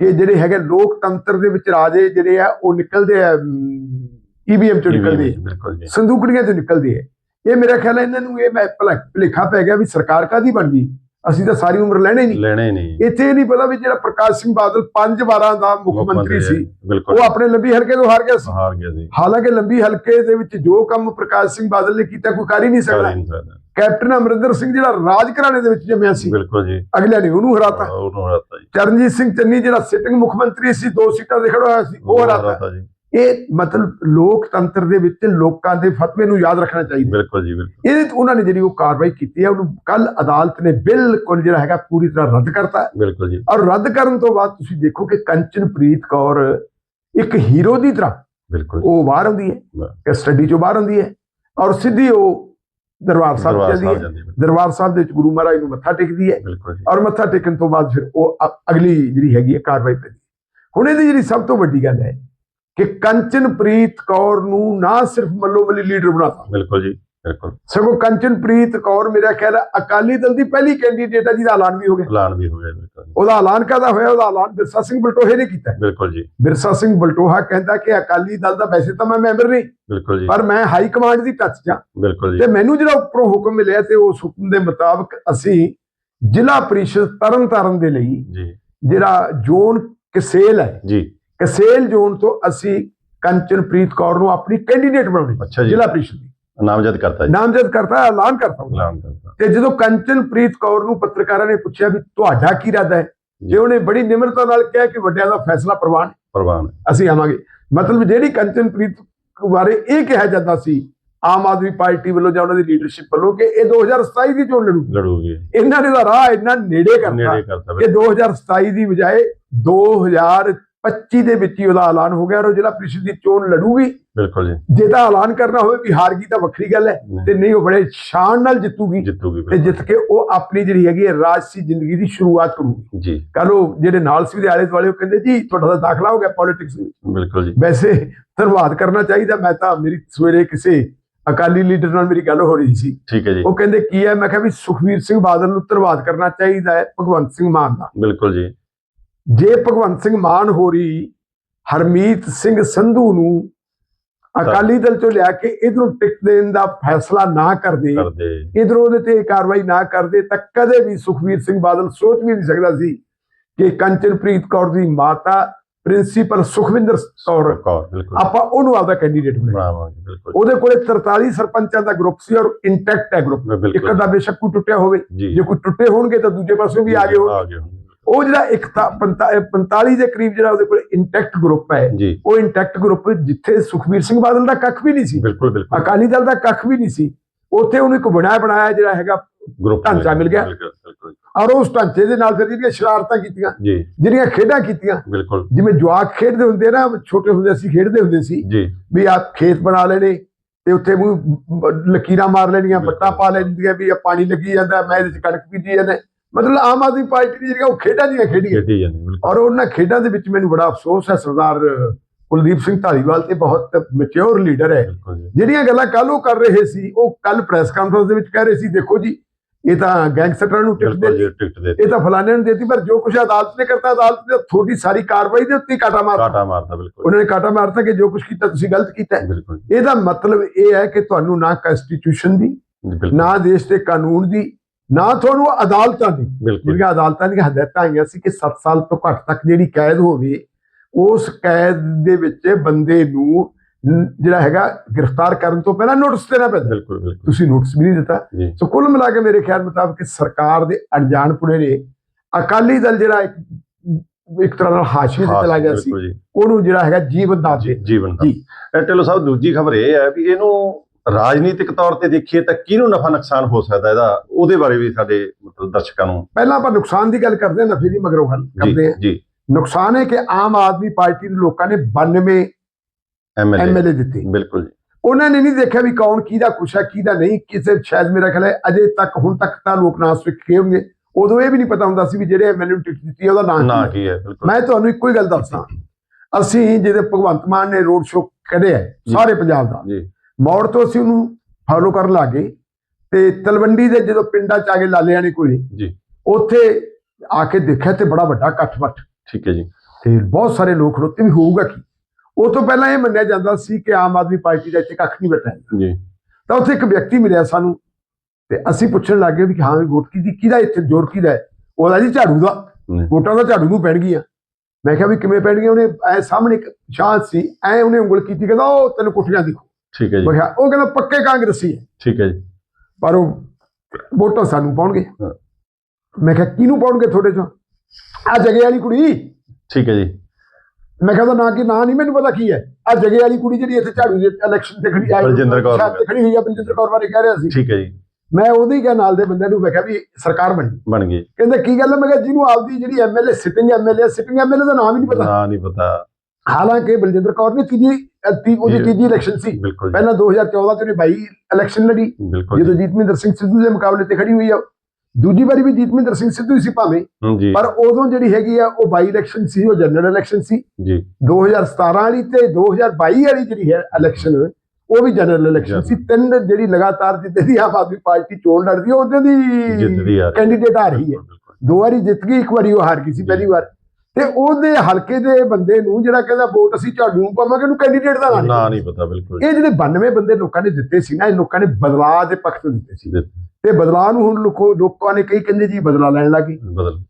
[SPEAKER 2] ਕਿ ਜਿਹੜੇ ਹੈਗੇ ਲੋਕਤੰਤਰ ਦੇ ਵਿੱਚ ਰਾਜੇ ਜਿਹੜੇ ਆ ਉਹ ਨਿਕਲਦੇ ਆ ਈਵੀਐਮ ਚੋਂ ਨਿਕਲਦੇ ਆ। ਸੰਦੂਕੜੀਆਂ ਤੋਂ ਨਿਕਲਦੇ ਆ। ਇਹ ਮੇਰਾ ਖਿਆਲ ਹੈ ਇਹਨਾਂ ਨੂੰ ਇਹ ਮੈਂ ਭੁਲਾ- ਭੁਲੇਖਾ ਪੈ ਗਿਆ ਵੀ ਸਰਕਾਰ ਕਾਦੀ ਬਣ ਗਈ ਅਸੀਂ ਤਾਂ ਸਾਰੀ ਉਮਰ ਲੈਣੇ ਨਹੀਂ।
[SPEAKER 1] ਲੈਣੇ ਨਹੀਂ।
[SPEAKER 2] ਇੱਥੇ ਇਹ ਨਹੀਂ ਪਤਾ ਵੀ ਜਿਹੜਾ ਪ੍ਰਕਾਸ਼ ਸਿੰਘ ਬਾਦਲ ਪੰਜ ਵਾਰਾਂ ਦਾ ਮੁੱਖ ਮੰਤਰੀ ਸੀ ਉਹ ਆਪਣੇ ਲੰਬੀ ਹਲਕੇ ਤੋਂ ਹਾਰ ਗਿਆ ਸੀ।
[SPEAKER 1] ਹਾਰ ਗਿਆ ਜੀ
[SPEAKER 2] ਹਾਲਾਂਕਿ ਲੰਬੀ ਹਲਕੇ ਦੇ ਵਿੱਚ ਜੋ ਕੰਮ ਪ੍ਰਕਾਸ਼ ਸਿੰਘ ਬਾਦਲ ਨੇ ਕੀਤਾ ਕੋਈ ਕਰ ਹੀ ਨਹੀਂ ਸਕਦਾ। ਕੈਪਟਨ ਅਮਰਿੰਦਰ ਸਿੰਘ ਜਿਹੜਾ ਰਾਜ ਘਰਾਣੇ ਦੇ ਵਿੱਚ ਜੰਮਿਆ ਸੀ।
[SPEAKER 1] ਬਿਲਕੁਲ ਜੀ।
[SPEAKER 2] ਅਗਲਿਆਂ ਨੇ ਉਹਨੂੰ ਹਰਾਤਾ।
[SPEAKER 1] ਉਹਨੂੰ ਹਰਾਤਾ ਜੀ।
[SPEAKER 2] ਚਰਨਜੀਤ ਸਿੰਘ ਚੰਨੀ ਜਿਹੜਾ ਸਿਟਿੰਗ ਮੁੱਖ ਮੰਤਰੀ ਸੀ ਦੋ ਸੀਟਾਂ ਤੇ ਖੜਾ ਹੋਇਆ ਸੀ ਉਹ ਹਰਾਤਾ
[SPEAKER 1] ਜੀ।
[SPEAKER 2] ਇਹ ਮਤਲਬ ਲੋਕਤੰਤਰ ਦੇ ਵਿੱਚ ਲੋਕਾਂ ਦੇ ਫਤਵੇ ਨੂੰ ਯਾਦ ਰੱਖਣਾ ਚਾਹੀਦਾ।
[SPEAKER 1] ਬਿਲਕੁਲ ਜੀ ਬਿਲਕੁਲ।
[SPEAKER 2] ਇਹਦੇ ਉਹਨਾਂ ਨੇ ਜਿਹੜੀ ਉਹ ਕਾਰਵਾਈ ਕੀਤੀ ਹੈ ਉਹਨੂੰ ਕੱਲ ਅਦਾਲਤ ਨੇ ਬਿਲਕੁਲ ਜਿਹੜਾ ਹੈਗਾ ਪੂਰੀ ਤਰ੍ਹਾਂ ਰੱਦ ਕਰਤਾ
[SPEAKER 1] ਬਿਲਕੁਲ ਜੀ।
[SPEAKER 2] ਔਰ ਰੱਦ ਕਰਨ ਤੋਂ ਬਾਅਦ ਤੁਸੀਂ ਦੇਖੋ ਕਿ ਕੰਚਨਪ੍ਰੀਤ ਕੌਰ ਇੱਕ ਹੀਰੋ ਦੀ ਤਰ੍ਹਾਂ
[SPEAKER 1] ਬਿਲਕੁਲ
[SPEAKER 2] ਉਹ ਬਾਹਰ ਆਉਂਦੀ ਹੈ। ਕਸਟਡੀ ਚੋਂ ਬਾਹਰ ਆਉਂਦੀ ਹੈ ਔਰ ਸਿੱਧੀ ਉਹ ਦਰਬਾਰ ਸਾਹਿਬ ਜਾਂਦੀ ਹੈ। ਦਰਬਾਰ ਸਾਹਿਬ ਦੇ ਵਿੱਚ ਗੁਰੂ ਮਹਾਰਾਜ ਨੂੰ ਮੱਥਾ ਟੇਕਦੀ ਹੈ ਔਰ ਮੱਥਾ ਟੇਕਣ ਤੋਂ ਬਾਅਦ ਫਿਰ ਉਹ ਅਗਲੀ ਜਿਹੜੀ ਹੈਗੀ ਹੈ ਕਾਰਵਾਈ ਪੈਂਦੀ ਹੈ। ਹੁਣ ਇਹਦੀ ਜਿਹੜੀ ਸਭ ਤੋਂ ਵੱਡੀ ਗੱਲ ਹੈ ਕਿ ਕੰਚਨਪ੍ਰੀਤ ਕੌਰ ਨੂੰ ਨਾ ਸਿਰਫ ਮੱਲੋ ਮੱਲੀ ਲੀਡਰ ਬਣਾਤਾ
[SPEAKER 1] ਬਿਲਕੁਲ ਜੀ ਬਿਲਕੁਲ।
[SPEAKER 2] ਸਗੋਂ ਕੰਚਨਪ੍ਰੀਤ ਕੌਰ ਮੇਰਾ ਖਿਆਲ ਅਕਾਲੀ ਦਲ ਦੀ ਪਹਿਲੀ ਕੈਂਡੀਡੇਟ ਹੈ ਜਿਹਦਾ ਐਲਾਨ ਵੀ ਹੋ ਗਿਆ।
[SPEAKER 1] ਐਲਾਨ ਵੀ ਹੋ ਗਿਆ ਬਿਲਕੁਲ ਜੀ।
[SPEAKER 2] ਉਹਦਾ ਐਲਾਨ ਕਾਹਦਾ ਹੋਇਆ? ਉਹਦਾ ਐਲਾਨ ਬਿਰਸਾ ਸਿੰਘ ਬਲਟੋਹੇ ਨੇ ਕੀਤਾ।
[SPEAKER 1] ਬਿਲਕੁਲ ਜੀ।
[SPEAKER 2] ਬਿਰਸਾ ਸਿੰਘ ਬਲਟੋਹਾ ਕਹਿੰਦਾ ਕਿ ਅਕਾਲੀ ਦਲ ਦਾ ਵੈਸੇ ਤਾਂ ਮੈਂ ਮੈਂਬਰ ਨਹੀਂ
[SPEAKER 1] ਬਿਲਕੁਲ ਜੀ।
[SPEAKER 2] ਪਰ ਮੈਂ ਹਾਈ ਕਮਾਂਡ ਦੀ ਟੱਚ 'ਚ ਹਾਂ।
[SPEAKER 1] ਬਿਲਕੁਲ
[SPEAKER 2] ਤੇ
[SPEAKER 1] ਜੀ
[SPEAKER 2] ਮੈਨੂੰ ਜਿਹੜਾ ਉੱਪਰੋਂ ਹੁਕਮ ਮਿਲਿਆ ਤੇ ਉਸ ਹੁਕਮ ਦੇ ਮੁਤਾਬਕ ਅਸੀਂ ਜ਼ਿਲ੍ਹਾ ਪ੍ਰੀਸ਼ਦ ਤਰਨਤਾਰਨ ਦੇ ਲਈ
[SPEAKER 1] ਜੀ।
[SPEAKER 2] ਜਿਹੜਾ ਜ਼ੋਨ ਕਸੇਲ ਹੈ
[SPEAKER 1] ਜੀ।
[SPEAKER 2] ਕਸੇਲ ਜ਼ੋਨ ਤੋਂ ਅਸੀਂ ਕੰਚਨਪ੍ਰੀਤ ਕੌਰ ਨੂੰ ਆਪਣੀ ਕੈਂਡੀਡੇਟ ਬਣਾਉਣੀ। ਜ਼ਿਲ੍ਹਾ ਪ੍ਰੀਸ਼ਦ ਦੀ।
[SPEAKER 1] ਨਾਮਜ਼ਦ ਕਰਤਾ ਜੀ।
[SPEAKER 2] ਨਾਮਜ਼ਦ ਕਰਤਾ ਐਲਾਨ ਕਰਤਾ।
[SPEAKER 1] ਐਲਾਨ ਕਰਤਾ।
[SPEAKER 2] ਤੇ ਜਦੋਂ ਕੰਚਨਪ੍ਰੀਤ ਕੌਰ ਨੂੰ ਪੱਤਰਕਾਰਾਂ ਨੇ ਪੁੱਛਿਆ ਵੀ ਤੁਹਾਡਾ ਕੀ ਇਰਾਦਾ ਹੈ ਜੇ। ਉਹਨੇ ਬੜੀ ਨਿਮਰਤਾ ਨਾਲ ਕਿਹਾ ਕਿ ਵੱਡਿਆਂ ਦਾ ਫੈਸਲਾ ਪ੍ਰਵਾਨ
[SPEAKER 1] ਪ੍ਰਵਾਨ
[SPEAKER 2] ਅਸੀਂ ਆਵਾਂਗੇ। ਮਤਲਬ ਜਿਹੜੀ ਕੰਚਨਪ੍ਰੀਤ ਬਾਰੇ ਇਹ ਕਿਹਾ ਜਾਂਦਾ ਸੀ ਆਮ ਆਦਮੀ ਪਾਰਟੀ ਵੱਲੋਂ ਜਾਂ ਉਹਨਾਂ ਦੀ ਲੀਡਰਸ਼ਿਪ ਵੱਲੋਂ ਕਿ ਇਹ 2027 ਦੀ ਚੋਣ ਲੜੂਗੀ।
[SPEAKER 1] ਲੜੂਗੀ।
[SPEAKER 2] ਇਹਨਾਂ ਨੇ ਦਾ ਰਾਹ ਇੰਨਾ ਨੇੜੇ ਕਰਤਾ
[SPEAKER 1] ਨੇੜੇ ਕਰਤਾ
[SPEAKER 2] ਕਿ 2027 ਦੀ ਬਜਾਏ 2025 ਦੇ ਵਿੱਚ ਹੀ ਉਹਦਾ ਐਲਾਨ ਹੋ ਗਿਆ ਔਰ ਉਹ ਜ਼ਿਲ੍ਹਾ ਪ੍ਰੀਸ਼ਦ ਦੀ ਚੋਣ ਲੜੂਗੀ
[SPEAKER 1] ਬਿਲਕੁਲ ਜੀ।
[SPEAKER 2] ਜੇ ਤਾਂ ਐਲਾਨ ਕਰਨਾ ਹੋਵੇ ਵੀ ਹਾਰ ਗਈ ਤਾਂ ਵੱਖਰੀ ਗੱਲ ਹੈ ਤੇ ਨਹੀਂ ਉਹ ਬੜੇ ਸ਼ਾਨ ਨਾਲ ਜਿੱਤੂਗੀ
[SPEAKER 1] ਜਿੱਤੂਗੀ
[SPEAKER 2] ਤੇ। ਜਿੱਤ ਕੇ ਉਹ ਆਪਣੀ ਜਿਹੜੀ ਹੈਗੀ ਹੈ ਰਾਜਸੀ ਜ਼ਿੰਦਗੀ ਦੀ ਸ਼ੁਰੂਆਤ ਕਰੂਗੀ।
[SPEAKER 1] ਜੀ।
[SPEAKER 2] ਕੱਲ ਉਹ ਜਿਹੜੇ ਨਾਲ ਸੀ ਉਹਦੇ ਆਲੇ ਦੁਆਲੇ ਉਹ ਕਹਿੰਦੇ ਜੀ ਤੁਹਾਡਾ ਤਾਂ ਦਾਖਲਾ ਹੋ ਗਿਆ ਪੋਲਿਟਿਕਸ ਵਿੱਚ।
[SPEAKER 1] ਬਿਲਕੁਲ ਜੀ।
[SPEAKER 2] ਵੈਸੇ ਧੰਨਵਾਦ ਕਰਨਾ ਚਾਹੀਦਾ ਮੈਂ ਤਾਂ ਮੇਰੀ ਸਵੇਰੇ ਕਿਸੇ ਅਕਾਲੀ ਲੀਡਰ ਨਾਲ ਮੇਰੀ ਗੱਲ ਹੋ ਰਹੀ ਸੀ।
[SPEAKER 1] ਠੀਕ ਹੈ ਜੀ।
[SPEAKER 2] ਉਹ ਕਹਿੰਦੇ ਕੀ ਹੈ? ਮੈਂ ਕਿਹਾ ਵੀ ਸੁਖਵੀਰ ਸਿੰਘ ਬਾਦਲ ਨੂੰ ਧੰਨਵਾਦ ਕਰਨਾ ਚਾਹੀਦਾ ਹੈ ਭਗਵੰਤ ਸਿੰਘ ਮਾਨ ਦਾ।
[SPEAKER 1] ਬਿਲਕੁਲ ਜੀ।
[SPEAKER 2] ਜੇ ਭਗਵੰਤ ਸਿੰਘ ਮਾਨ ਹੋਰੀ ਹਰਮੀਤ ਸਿੰਘ ਸੰਧੂ ਨੂੰ ਅਕਾਲੀ ਦਲ ਚੋਂ ਲਿਆ ਕੇ ਇਧਰੋਂ ਟਿਕਟ ਦੇਣ ਦਾ ਫੈਸਲਾ ਨਾ ਕਰਦੇ ਇਧਰੋਂ ਉਹਦੇ ਤੇ ਕਾਰਵਾਈ ਨਾ ਕਰਦੇ ਤਾਂ ਕਦੇ ਵੀ ਸੁਖਵੀਰ ਸਿੰਘ ਬਾਦਲ ਸੋਚ ਵੀ ਨਹੀਂ ਸਕਦਾ ਸੀ ਕਿ ਕੰਚਨਪ੍ਰੀਤ ਕੌਰ ਦੀ ਮਾਤਾ ਪ੍ਰਿੰਸੀਪਲ ਸੁਖਵਿੰਦਰ ਕੌਰ ਆਪਾਂ ਉਹਨੂੰ ਆਪਦਾ ਕੈਂਡੀਡੇਟ
[SPEAKER 1] ਬਣਾਵਾਂਗੇ ਬਿਲਕੁਲ।
[SPEAKER 2] ਉਹਦੇ ਕੋਲੇ 43 ਸਰਪੰਚਾਂ ਦਾ ਗਰੁੱਪ ਸੀ ਔਰ ਇੰਟੈਕਟ ਹੈ ਗਰੁੱਪ ਇੱਕ ਦਾ ਬੇਸ਼ੱਕ ਕੋਈ ਟੁੱਟਿਆ ਹੋਵੇ।
[SPEAKER 1] ਜੀ।
[SPEAKER 2] ਕੋਈ ਟੁੱਟੇ ਹੋਣਗੇ ਤਾਂ ਦੂਜੇ ਪਾਸੋਂ ਵੀ ਆ ਗਏ ਹੋਣਗੇ।
[SPEAKER 1] ਆ ਗਏ ਹੋਣਗੇ।
[SPEAKER 2] ਉਹ ਜਿਹੜਾ ਇੱਕ ਤਾਂ 45 ਦੇ ਕਰੀਬ ਜਿਹੜਾ ਉਹਦੇ ਕੋਲ ਇੰਟੈਕਟ ਗਰੁੱਪ ਹੈ ਉਹ ਇੰਟੈਕਟ ਗਰੁੱਪ ਜਿੱਥੇ ਸੁਖਵੀਰ ਸਿੰਘ ਬਾਦਲ ਦਾ ਕੱਖ ਵੀ ਨਹੀਂ ਸੀ।
[SPEAKER 1] ਬਿਲਕੁਲ ਬਿਲਕੁਲ।
[SPEAKER 2] ਅਕਾਲੀ ਦਲ ਦਾ ਕੱਖ ਵੀ ਨਹੀਂ ਸੀ। ਉੱਥੇ ਉਹਨੂੰ ਇੱਕ ਬਣਾਇਆ ਬਣਾਇਆ ਜਿਹੜਾ ਹੈਗਾ
[SPEAKER 1] ਗਰੁੱਪ
[SPEAKER 2] ਢਾਂਚਾ ਮਿਲ ਗਿਆ। ਔਰ ਉਸ ਢਾਂਚੇ ਦੇ ਨਾਲ ਫਿਰ ਜਿਹੜੀਆਂ ਸ਼ਰਾਰਤਾਂ ਕੀਤੀਆਂ ਜਿਹੜੀਆਂ ਖੇਡਾਂ ਕੀਤੀਆਂ
[SPEAKER 1] ਬਿਲਕੁਲ।
[SPEAKER 2] ਜਿਵੇਂ ਜਵਾਕ ਖੇਡਦੇ ਹੁੰਦੇ ਨਾ ਛੋਟੇ ਹੁੰਦੇ ਅਸੀਂ ਖੇਡਦੇ ਹੁੰਦੇ ਸੀ ਵੀ ਆ ਖੇਤ ਬਣਾ ਲੈਣੇ ਤੇ ਉੱਥੇ ਮੂੰਹ ਲਕੀਰਾਂ ਮਾਰ ਲੈਣੀਆਂ। ਬੱਟਾ ਪਾ ਲੈਂਦੀਆਂ ਵੀ ਆ ਪਾਣੀ ਲੱਗੀ ਜਾਂਦਾ ਮੈਂ ਇਹਦੇ ਚ ਕਣਕ ਬੀਜੀ ਜਾਂਦਾ। ਮਤਲਬ ਆਮ ਆਦਮੀ ਪਾਰਟੀ ਦੀ ਜਿਹੜੀਆਂ ਉਹ ਖੇਡਾਂ ਦੀਆਂ ਖੇਡੀਆਂ।
[SPEAKER 1] ਖੇਡੀ ਜਾਂਦੀ ਬਿਲਕੁਲ।
[SPEAKER 2] ਔਰ ਉਹਨਾਂ ਖੇਡਾਂ ਦੇ ਵਿੱਚ ਮੈਨੂੰ ਬੜਾ ਅਫਸੋਸ ਹੈ ਸਰਦਾਰ ਕੁਲਦੀਪ ਸਿੰਘ ਧਾਲੀਵਾਲ ਤੇ ਬਹੁਤ ਮੈਚੁਰ ਲੀਡਰ ਹੈ। ਜਿਹੜੀਆਂ ਗੱਲਾਂ ਕੱਲ ਉਹ ਕਰ ਰਹੇ ਸੀ ਉਹ ਕੱਲ ਪ੍ਰੈਸ ਕਾਨਫਰੰਸ ਦੇ ਵਿੱਚ ਕਹਿ ਰਹੇ ਸੀ ਦੇਖੋ ਜੀ ਇਹ ਤਾਂ ਗੈਂਗਸਟਰਾਂ ਨੂੰ ਟਿਕਟ ਦੇ ਇਹ ਤਾਂ ਫਲਾਣੇ ਨੂੰ ਦੇਤੀ ਪਰ ਜੋ ਕੁਝ ਅਦਾਲਤ ਨੇ ਕਰਤਾ ਅਦਾਲਤ ਨੇ ਤੁਹਾਡੀ ਸਾਰੀ ਕਾਰਵਾਈ ਦੇ ਉੱਤੇ ਕਾਟਾ ਮਾਰਤਾ।
[SPEAKER 1] ਕਾਟਾ ਮਾਰਦਾ ਬਿਲਕੁਲ।
[SPEAKER 2] ਉਹਨਾਂ ਨੇ ਕਾਟਾ ਮਾਰਤਾ ਕਿ ਜੋ ਕੁਝ ਕੀਤਾ ਤੁਸੀਂ ਗਲਤ ਕੀਤਾ।
[SPEAKER 1] ਬਿਲਕੁਲ
[SPEAKER 2] ਇਹਦਾ ਮਤਲਬ ਇਹ ਹੈ ਕਿ ਤੁਹਾਨੂੰ ਨਾ ਕਨਸਟੀਟਿਊਸ਼ਨ ਦੀ ਨਾ ਦੇਸ਼ ਦੇ ਕਾਨੂੰਨ ਦੀ ਨਾ ਤੁਹਾਨੂੰ ਅਦਾਲਤਾਂ ਦੀ
[SPEAKER 1] ਬਿਲਕੁਲ।
[SPEAKER 2] ਜਿਹੜੀਆਂ ਅਦਾਲਤਾਂ ਦੀਆਂ ਹਦਾਇਤਾਂ ਆਈਆਂ ਸੀ ਕਿ 7 ਸਾਲ ਤੋਂ ਘੱਟ ਤੱਕ ਜਿਹੜੀ ਕੈਦ ਹੋਵੇ ਉਸ ਕੈਦ ਦੇ ਵਿੱਚ ਬੰਦੇ ਨੂੰ ਜਿਹੜਾ ਹੈਗਾ ਗ੍ਰਿਫਤਾਰ ਕਰਨ ਤੋਂ ਪਹਿਲਾਂ ਨੋਟਿਸ ਦੇਣਾ ਪੈਂਦਾ।
[SPEAKER 1] ਬਿਲਕੁਲ ਬਿਲਕੁਲ।
[SPEAKER 2] ਤੁਸੀਂ ਨੋਟਿਸ ਵੀ ਨਹੀਂ ਦਿੱਤਾ। ਸੋ ਕੁੱਲ ਮਿਲਾ ਕੇ ਮੇਰੇ ਖਿਆਲ ਮੁਤਾਬਕ ਸਰਕਾਰ ਦੇ ਅਣਜਾਣਪੁਣੇ ਨੇ ਅਕਾਲੀ ਦਲ ਜਿਹੜਾ ਇੱਕ ਇੱਕ ਤਰ੍ਹਾਂ ਨਾਲ ਹਾਸ਼ੀਏ ਤੇ ਚਲਾ ਗਿਆ ਸੀ ਉਹਨੂੰ ਜਿਹੜਾ ਹੈਗਾ ਜੀਵਨ ਦਾ
[SPEAKER 1] ਜੀਵਨ ਦਾ ਢਿੱਲੋਂ ਸਾਹਿਬ ਦੂਜੀ ਖਬਰ ਇਹ ਹੈ ਵੀ ਇਹਨੂੰ ਰਾਜਨੀਤਿਕ ਤੌਰ ਤੇ ਦੇਖੀਏ ਤਾਂ ਕਿਹਨੂੰ ਨਫਾ ਨੁਕਸਾਨ ਹੋ ਸਕਦਾ ਇਹਦਾ? ਉਹਦੇ ਬਾਰੇ ਵੀ ਸਾਡੇ ਮਤਲਬ ਦਰਸ਼ਕਾਂ ਨੂੰ
[SPEAKER 2] ਪਹਿਲਾਂ ਆਪਾਂ ਨੁਕਸਾਨ ਦੀ ਗੱਲ ਕਰਦੇ ਹਾਂ ਨਫੇ ਦੀ ਮਗਰੋਂ ਗੱਲ ਕਰਦੇ ਹਾਂ।
[SPEAKER 1] ਜੀ।
[SPEAKER 2] ਨੁਕਸਾਨ ਹੈ ਕਿ ਆਮ ਆਦਮੀ ਪਾਰਟੀ ਨੂੰ ਲੋਕਾਂ ਨੇ 92
[SPEAKER 1] ਐਮਐਲਏ
[SPEAKER 2] ਦਿੱਤੇ।
[SPEAKER 1] ਬਿਲਕੁਲ ਜੀ।
[SPEAKER 2] ਉਹਨਾਂ ਨੇ ਨਹੀਂ ਦੇਖਿਆ ਵੀ ਕੌਣ ਕਿਹਦਾ ਕੁਛ ਹੈ ਕਿਹਦਾ ਨਹੀਂ ਕਿਸੇ ਸ਼ਾਇਦ ਮੇਰਾ ਖਿਆਲ ਹੈ ਅਜੇ ਤੱਕ ਹੁਣ ਤੱਕ ਤਾਂ ਲੋਕ ਨਾ ਸਿੱਖੇ ਹੋਣਗੇ। ਉਦੋਂ ਇਹ ਵੀ ਨਹੀਂ ਪਤਾ ਹੁੰਦਾ ਸੀ ਵੀ ਜਿਹੜੇ ਐਮਐਲਏ ਨੂੰ ਟਿਕਟ ਦਿੱਤੀ ਹੈ ਉਹਦਾ ਨਾਂ ਕੀ ਹੈ। ਮੈਂ ਤੁਹਾਨੂੰ ਇੱਕੋ ਹੀ ਗੱਲ ਦੱਸਦਾ। ਅਸੀਂ ਜਿਹਦੇ ਭਗਵੰਤ ਮਾਨ ਨੇ ਰੋਡ ਸ਼ੋਅ
[SPEAKER 1] ਜੀ।
[SPEAKER 2] ਸਾਰੇ ਪੰਜਾਬ ਦਾ।
[SPEAKER 1] ਜੀ।
[SPEAKER 2] ਮੌੜ ਤੋਂ ਅਸੀਂ ਉਹਨੂੰ ਫਾਲੋ ਕਰਨ ਲੱਗੇ ਤੇ ਤਲਵੰਡੀ ਦੇ ਜਦੋਂ ਪਿੰਡਾਂ ਚ ਆ ਗਏ ਲਾਲਿਆਣੇ ਕੋਲੇ
[SPEAKER 1] ਜੀ।
[SPEAKER 2] ਉੱਥੇ ਆ ਕੇ ਦੇਖਿਆ ਤੇ ਬੜਾ ਵੱਡਾ ਇਕੱਠ ਬੱਠ
[SPEAKER 1] ਠੀਕ ਹੈ ਜੀ।
[SPEAKER 2] ਤੇ ਬਹੁਤ ਸਾਰੇ ਲੋਕ ਖੜੋਤੇ ਵੀ ਹੋਊਗਾ ਕੀ? ਉਹ ਤੋਂ ਪਹਿਲਾਂ ਇਹ ਮੰਨਿਆ ਜਾਂਦਾ ਸੀ ਕਿ ਆਮ ਆਦਮੀ ਪਾਰਟੀ ਦਾ ਇੱਥੇ ਕੱਖ ਨਹੀਂ ਬੈਠਾ।
[SPEAKER 1] ਜੀ।
[SPEAKER 2] ਤਾਂ ਉੱਥੇ ਇੱਕ ਵਿਅਕਤੀ ਮਿਲਿਆ ਸਾਨੂੰ ਤੇ ਅਸੀਂ ਪੁੱਛਣ ਲੱਗੇ ਵੀ ਹਾਂ ਵੀ ਵੋਟ ਕਿਹਦੀ ਕਿਹਦਾ ਇੱਥੇ ਜ਼ੋਰ ਕਿਹਦਾ ਹੈ? ਉਹਦਾ ਜੀ ਝਾੜੂ ਦਾ। ਵੋਟਾਂ ਦਾ ਝਾੜੂ ਨੂੰ ਪੈਣਗੀਆਂ। ਮੈਂ ਕਿਹਾ ਵੀ ਕਿਵੇਂ ਪੈਣਗੀਆਂ? ਉਹਨੇ ਐ ਸਾਹਮਣੇ ਇੱਕ ਸ਼ਾਂਤ ਸੀ ਐ ਉਹਨੇ ਉਂਗਲ ਕੀਤੀ ਕਹਿੰਦਾ ਉਹ ਤੈਨੂੰ ਕੁੱਟੀਆਂ ਦਿਖੋ।
[SPEAKER 1] ਠੀਕ ਹੈ ਜੀ।
[SPEAKER 2] ਕਿਹਾ ਉਹ ਕਹਿੰਦਾ ਪੱਕੇ ਕਾਂਗਰਸੀ ਹੈ
[SPEAKER 1] ਠੀਕ ਹੈ ਜੀ।
[SPEAKER 2] ਪਰ ਉਹ ਵੋਟਾਂ ਸਾਨੂੰ ਪਾਉਣਗੇ। ਮੈਂ ਕਿਹਾ ਕਿਹਨੂੰ ਪਾਉਣਗੇ ਤੁਹਾਡੇ ਚੋਂ? ਆ ਜਗੇ ਵਾਲੀ ਕੁੜੀ।
[SPEAKER 1] ਠੀਕ ਹੈ ਜੀ।
[SPEAKER 2] ਮੈਂ ਕਹਿੰਦਾ ਨਾ ਕਿ ਨਾ ਨਹੀਂ ਮੈਨੂੰ ਪਤਾ ਕੀ ਹੈ। ਆ ਜਗੇ ਵਾਲੀ ਕੁੜੀ ਜਿਹੜੀ ਇੱਥੇ ਝਾੜੂ ਦੇ ਇਲੈਕਸ਼ਨ ਤੇ ਖੜੀ ਆਈ।
[SPEAKER 1] ਬਲਜਿੰਦਰ ਕੌਰ
[SPEAKER 2] ਖੜੀ ਹੋਈ ਆ ਬਲਜਿੰਦਰ ਕੌਰ ਬਾਰੇ ਕਹਿ ਰਿਹਾ ਸੀ।
[SPEAKER 1] ਠੀਕ ਹੈ ਜੀ।
[SPEAKER 2] ਮੈਂ ਉਹਦੇ ਹੀ ਕਿਹਾ ਨਾਲ ਦੇ ਬੰਦਿਆਂ ਨੂੰ ਮੈਂ ਕਿਹਾ ਵੀ ਸਰਕਾਰ ਬਣੀ
[SPEAKER 1] ਬਣ ਗਈ।
[SPEAKER 2] ਕਹਿੰਦਾ ਕੀ ਗੱਲ ਹੈ? ਮੈਂ ਕਿਹਾ ਜਿਹਨੂੰ ਆਪਦੀ ਜਿਹੜੀ MLA sitting MLA sitting MLA ਦਾ ਨਾਮ ਹੀ ਨਹੀਂ ਪਤਾ।
[SPEAKER 1] ਨਾ ਨਹੀਂ ਪਤਾ।
[SPEAKER 2] ਹਾਲਾਂਕਿ ਬਲਜਿੰਦਰ ਕੌਰ ਨੇ ਤੀਜੀ ਤੀ- ਉਹਦੀ। ਤੀਜੀ ਇਲੈਕਸ਼ਨ ਸੀ। ਪਹਿਲਾਂ 2014 ਚ ਉਹਨੇ ਬਾਈ ਇਲੈਕਸ਼ਨ ਲੜੀ। ਜਦੋਂ ਜੀਤਮਿੰਦਰ ਸਿੰਘ ਸਿੱਧੂ ਦੇ ਮੁਕਾਬਲੇ ਤੇ ਖੜੀ ਹੋਈ ਆ। ਦੂਜੀ ਵਾਰੀ ਵੀ ਜੀਤਮਿੰਦਰ ਸਿੰਘ ਸਿੱਧੂ ਹੀ ਸੀ ਭਾਵੇਂ। ਪਰ ਉਦੋਂ ਜਿਹੜੀ ਹੈਗੀ ਆ ਉਹ ਬਾਈ ਇਲੈਕਸ਼ਨ ਸੀ ਉਹ ਜਨਰਲ ਇਲੈਕਸ਼ਨ ਸੀ।
[SPEAKER 1] ਜੀ।
[SPEAKER 2] 2017 ਵਾਲੀ ਤੇ 2022 ਵਾਲੀ ਜਿਹੜੀ ਹੈ ਇਲੈਕਸ਼ਨ ਉਹ ਵੀ ਜਨਰਲ ਇਲੈਕਸ਼ਨ ਸੀ। ਤਿੰਨ ਜਿਹੜੀ ਲਗਾਤਾਰ ਜਿੱਤੇ ਦੀ ਆਮ ਆਦਮੀ ਪਾਰਟੀ ਚੋਣ ਲੜਦੀ ਉਹਦੇ ਦੀ
[SPEAKER 1] ਜਿੱਤਦੀ।
[SPEAKER 2] ਕੈਂਡੀਡੇਟ ਆ ਰਹੀ ਹੈ। ਦੋ ਵਾਰੀ ਜਿੱਤ ਗਈ ਇੱਕ ਵਾਰੀ ਉਹ ਹਾਰ ਗਈ ਸੀ ਪਹਿਲੀ ਵਾਰ। ਤੇ ਉਹਦੇ ਹਲਕੇ ਦੇ ਬੰਦੇ ਨੂੰ ਜਿਹੜਾ ਕਹਿੰਦਾ ਵੋਟ ਅਸੀਂ ਝਾੜੂ ਨੂੰ ਪਾਵਾਂਗੇ ਉਹਨੂੰ ਕੈਂਡੀਡੇਟ ਦਾ ਨਾਂ ਨਹੀਂ।
[SPEAKER 1] ਪਤਾ ਬਿਲਕੁਲ
[SPEAKER 2] ਇਹ ਜਿਹੜੇ 92 ਬੰਦੇ ਲੋਕਾਂ ਨੇ ਦਿੱਤੇ ਸੀ ਨਾ ਇਹ ਲੋਕਾਂ ਨੇ ਬਦਲਾਅ ਦੇ ਪੱਖ ਤੋਂ ਦਿੱਤੇ ਸੀ। ਤੇ ਬਦਲਾਅ ਨੂੰ ਹੁਣ ਲੋਕੋ ਨੇ ਕਈ ਕਹਿੰਦੇ ਜੀ ਬਦਲਾ ਲੈਣ ਲੱਗੇ।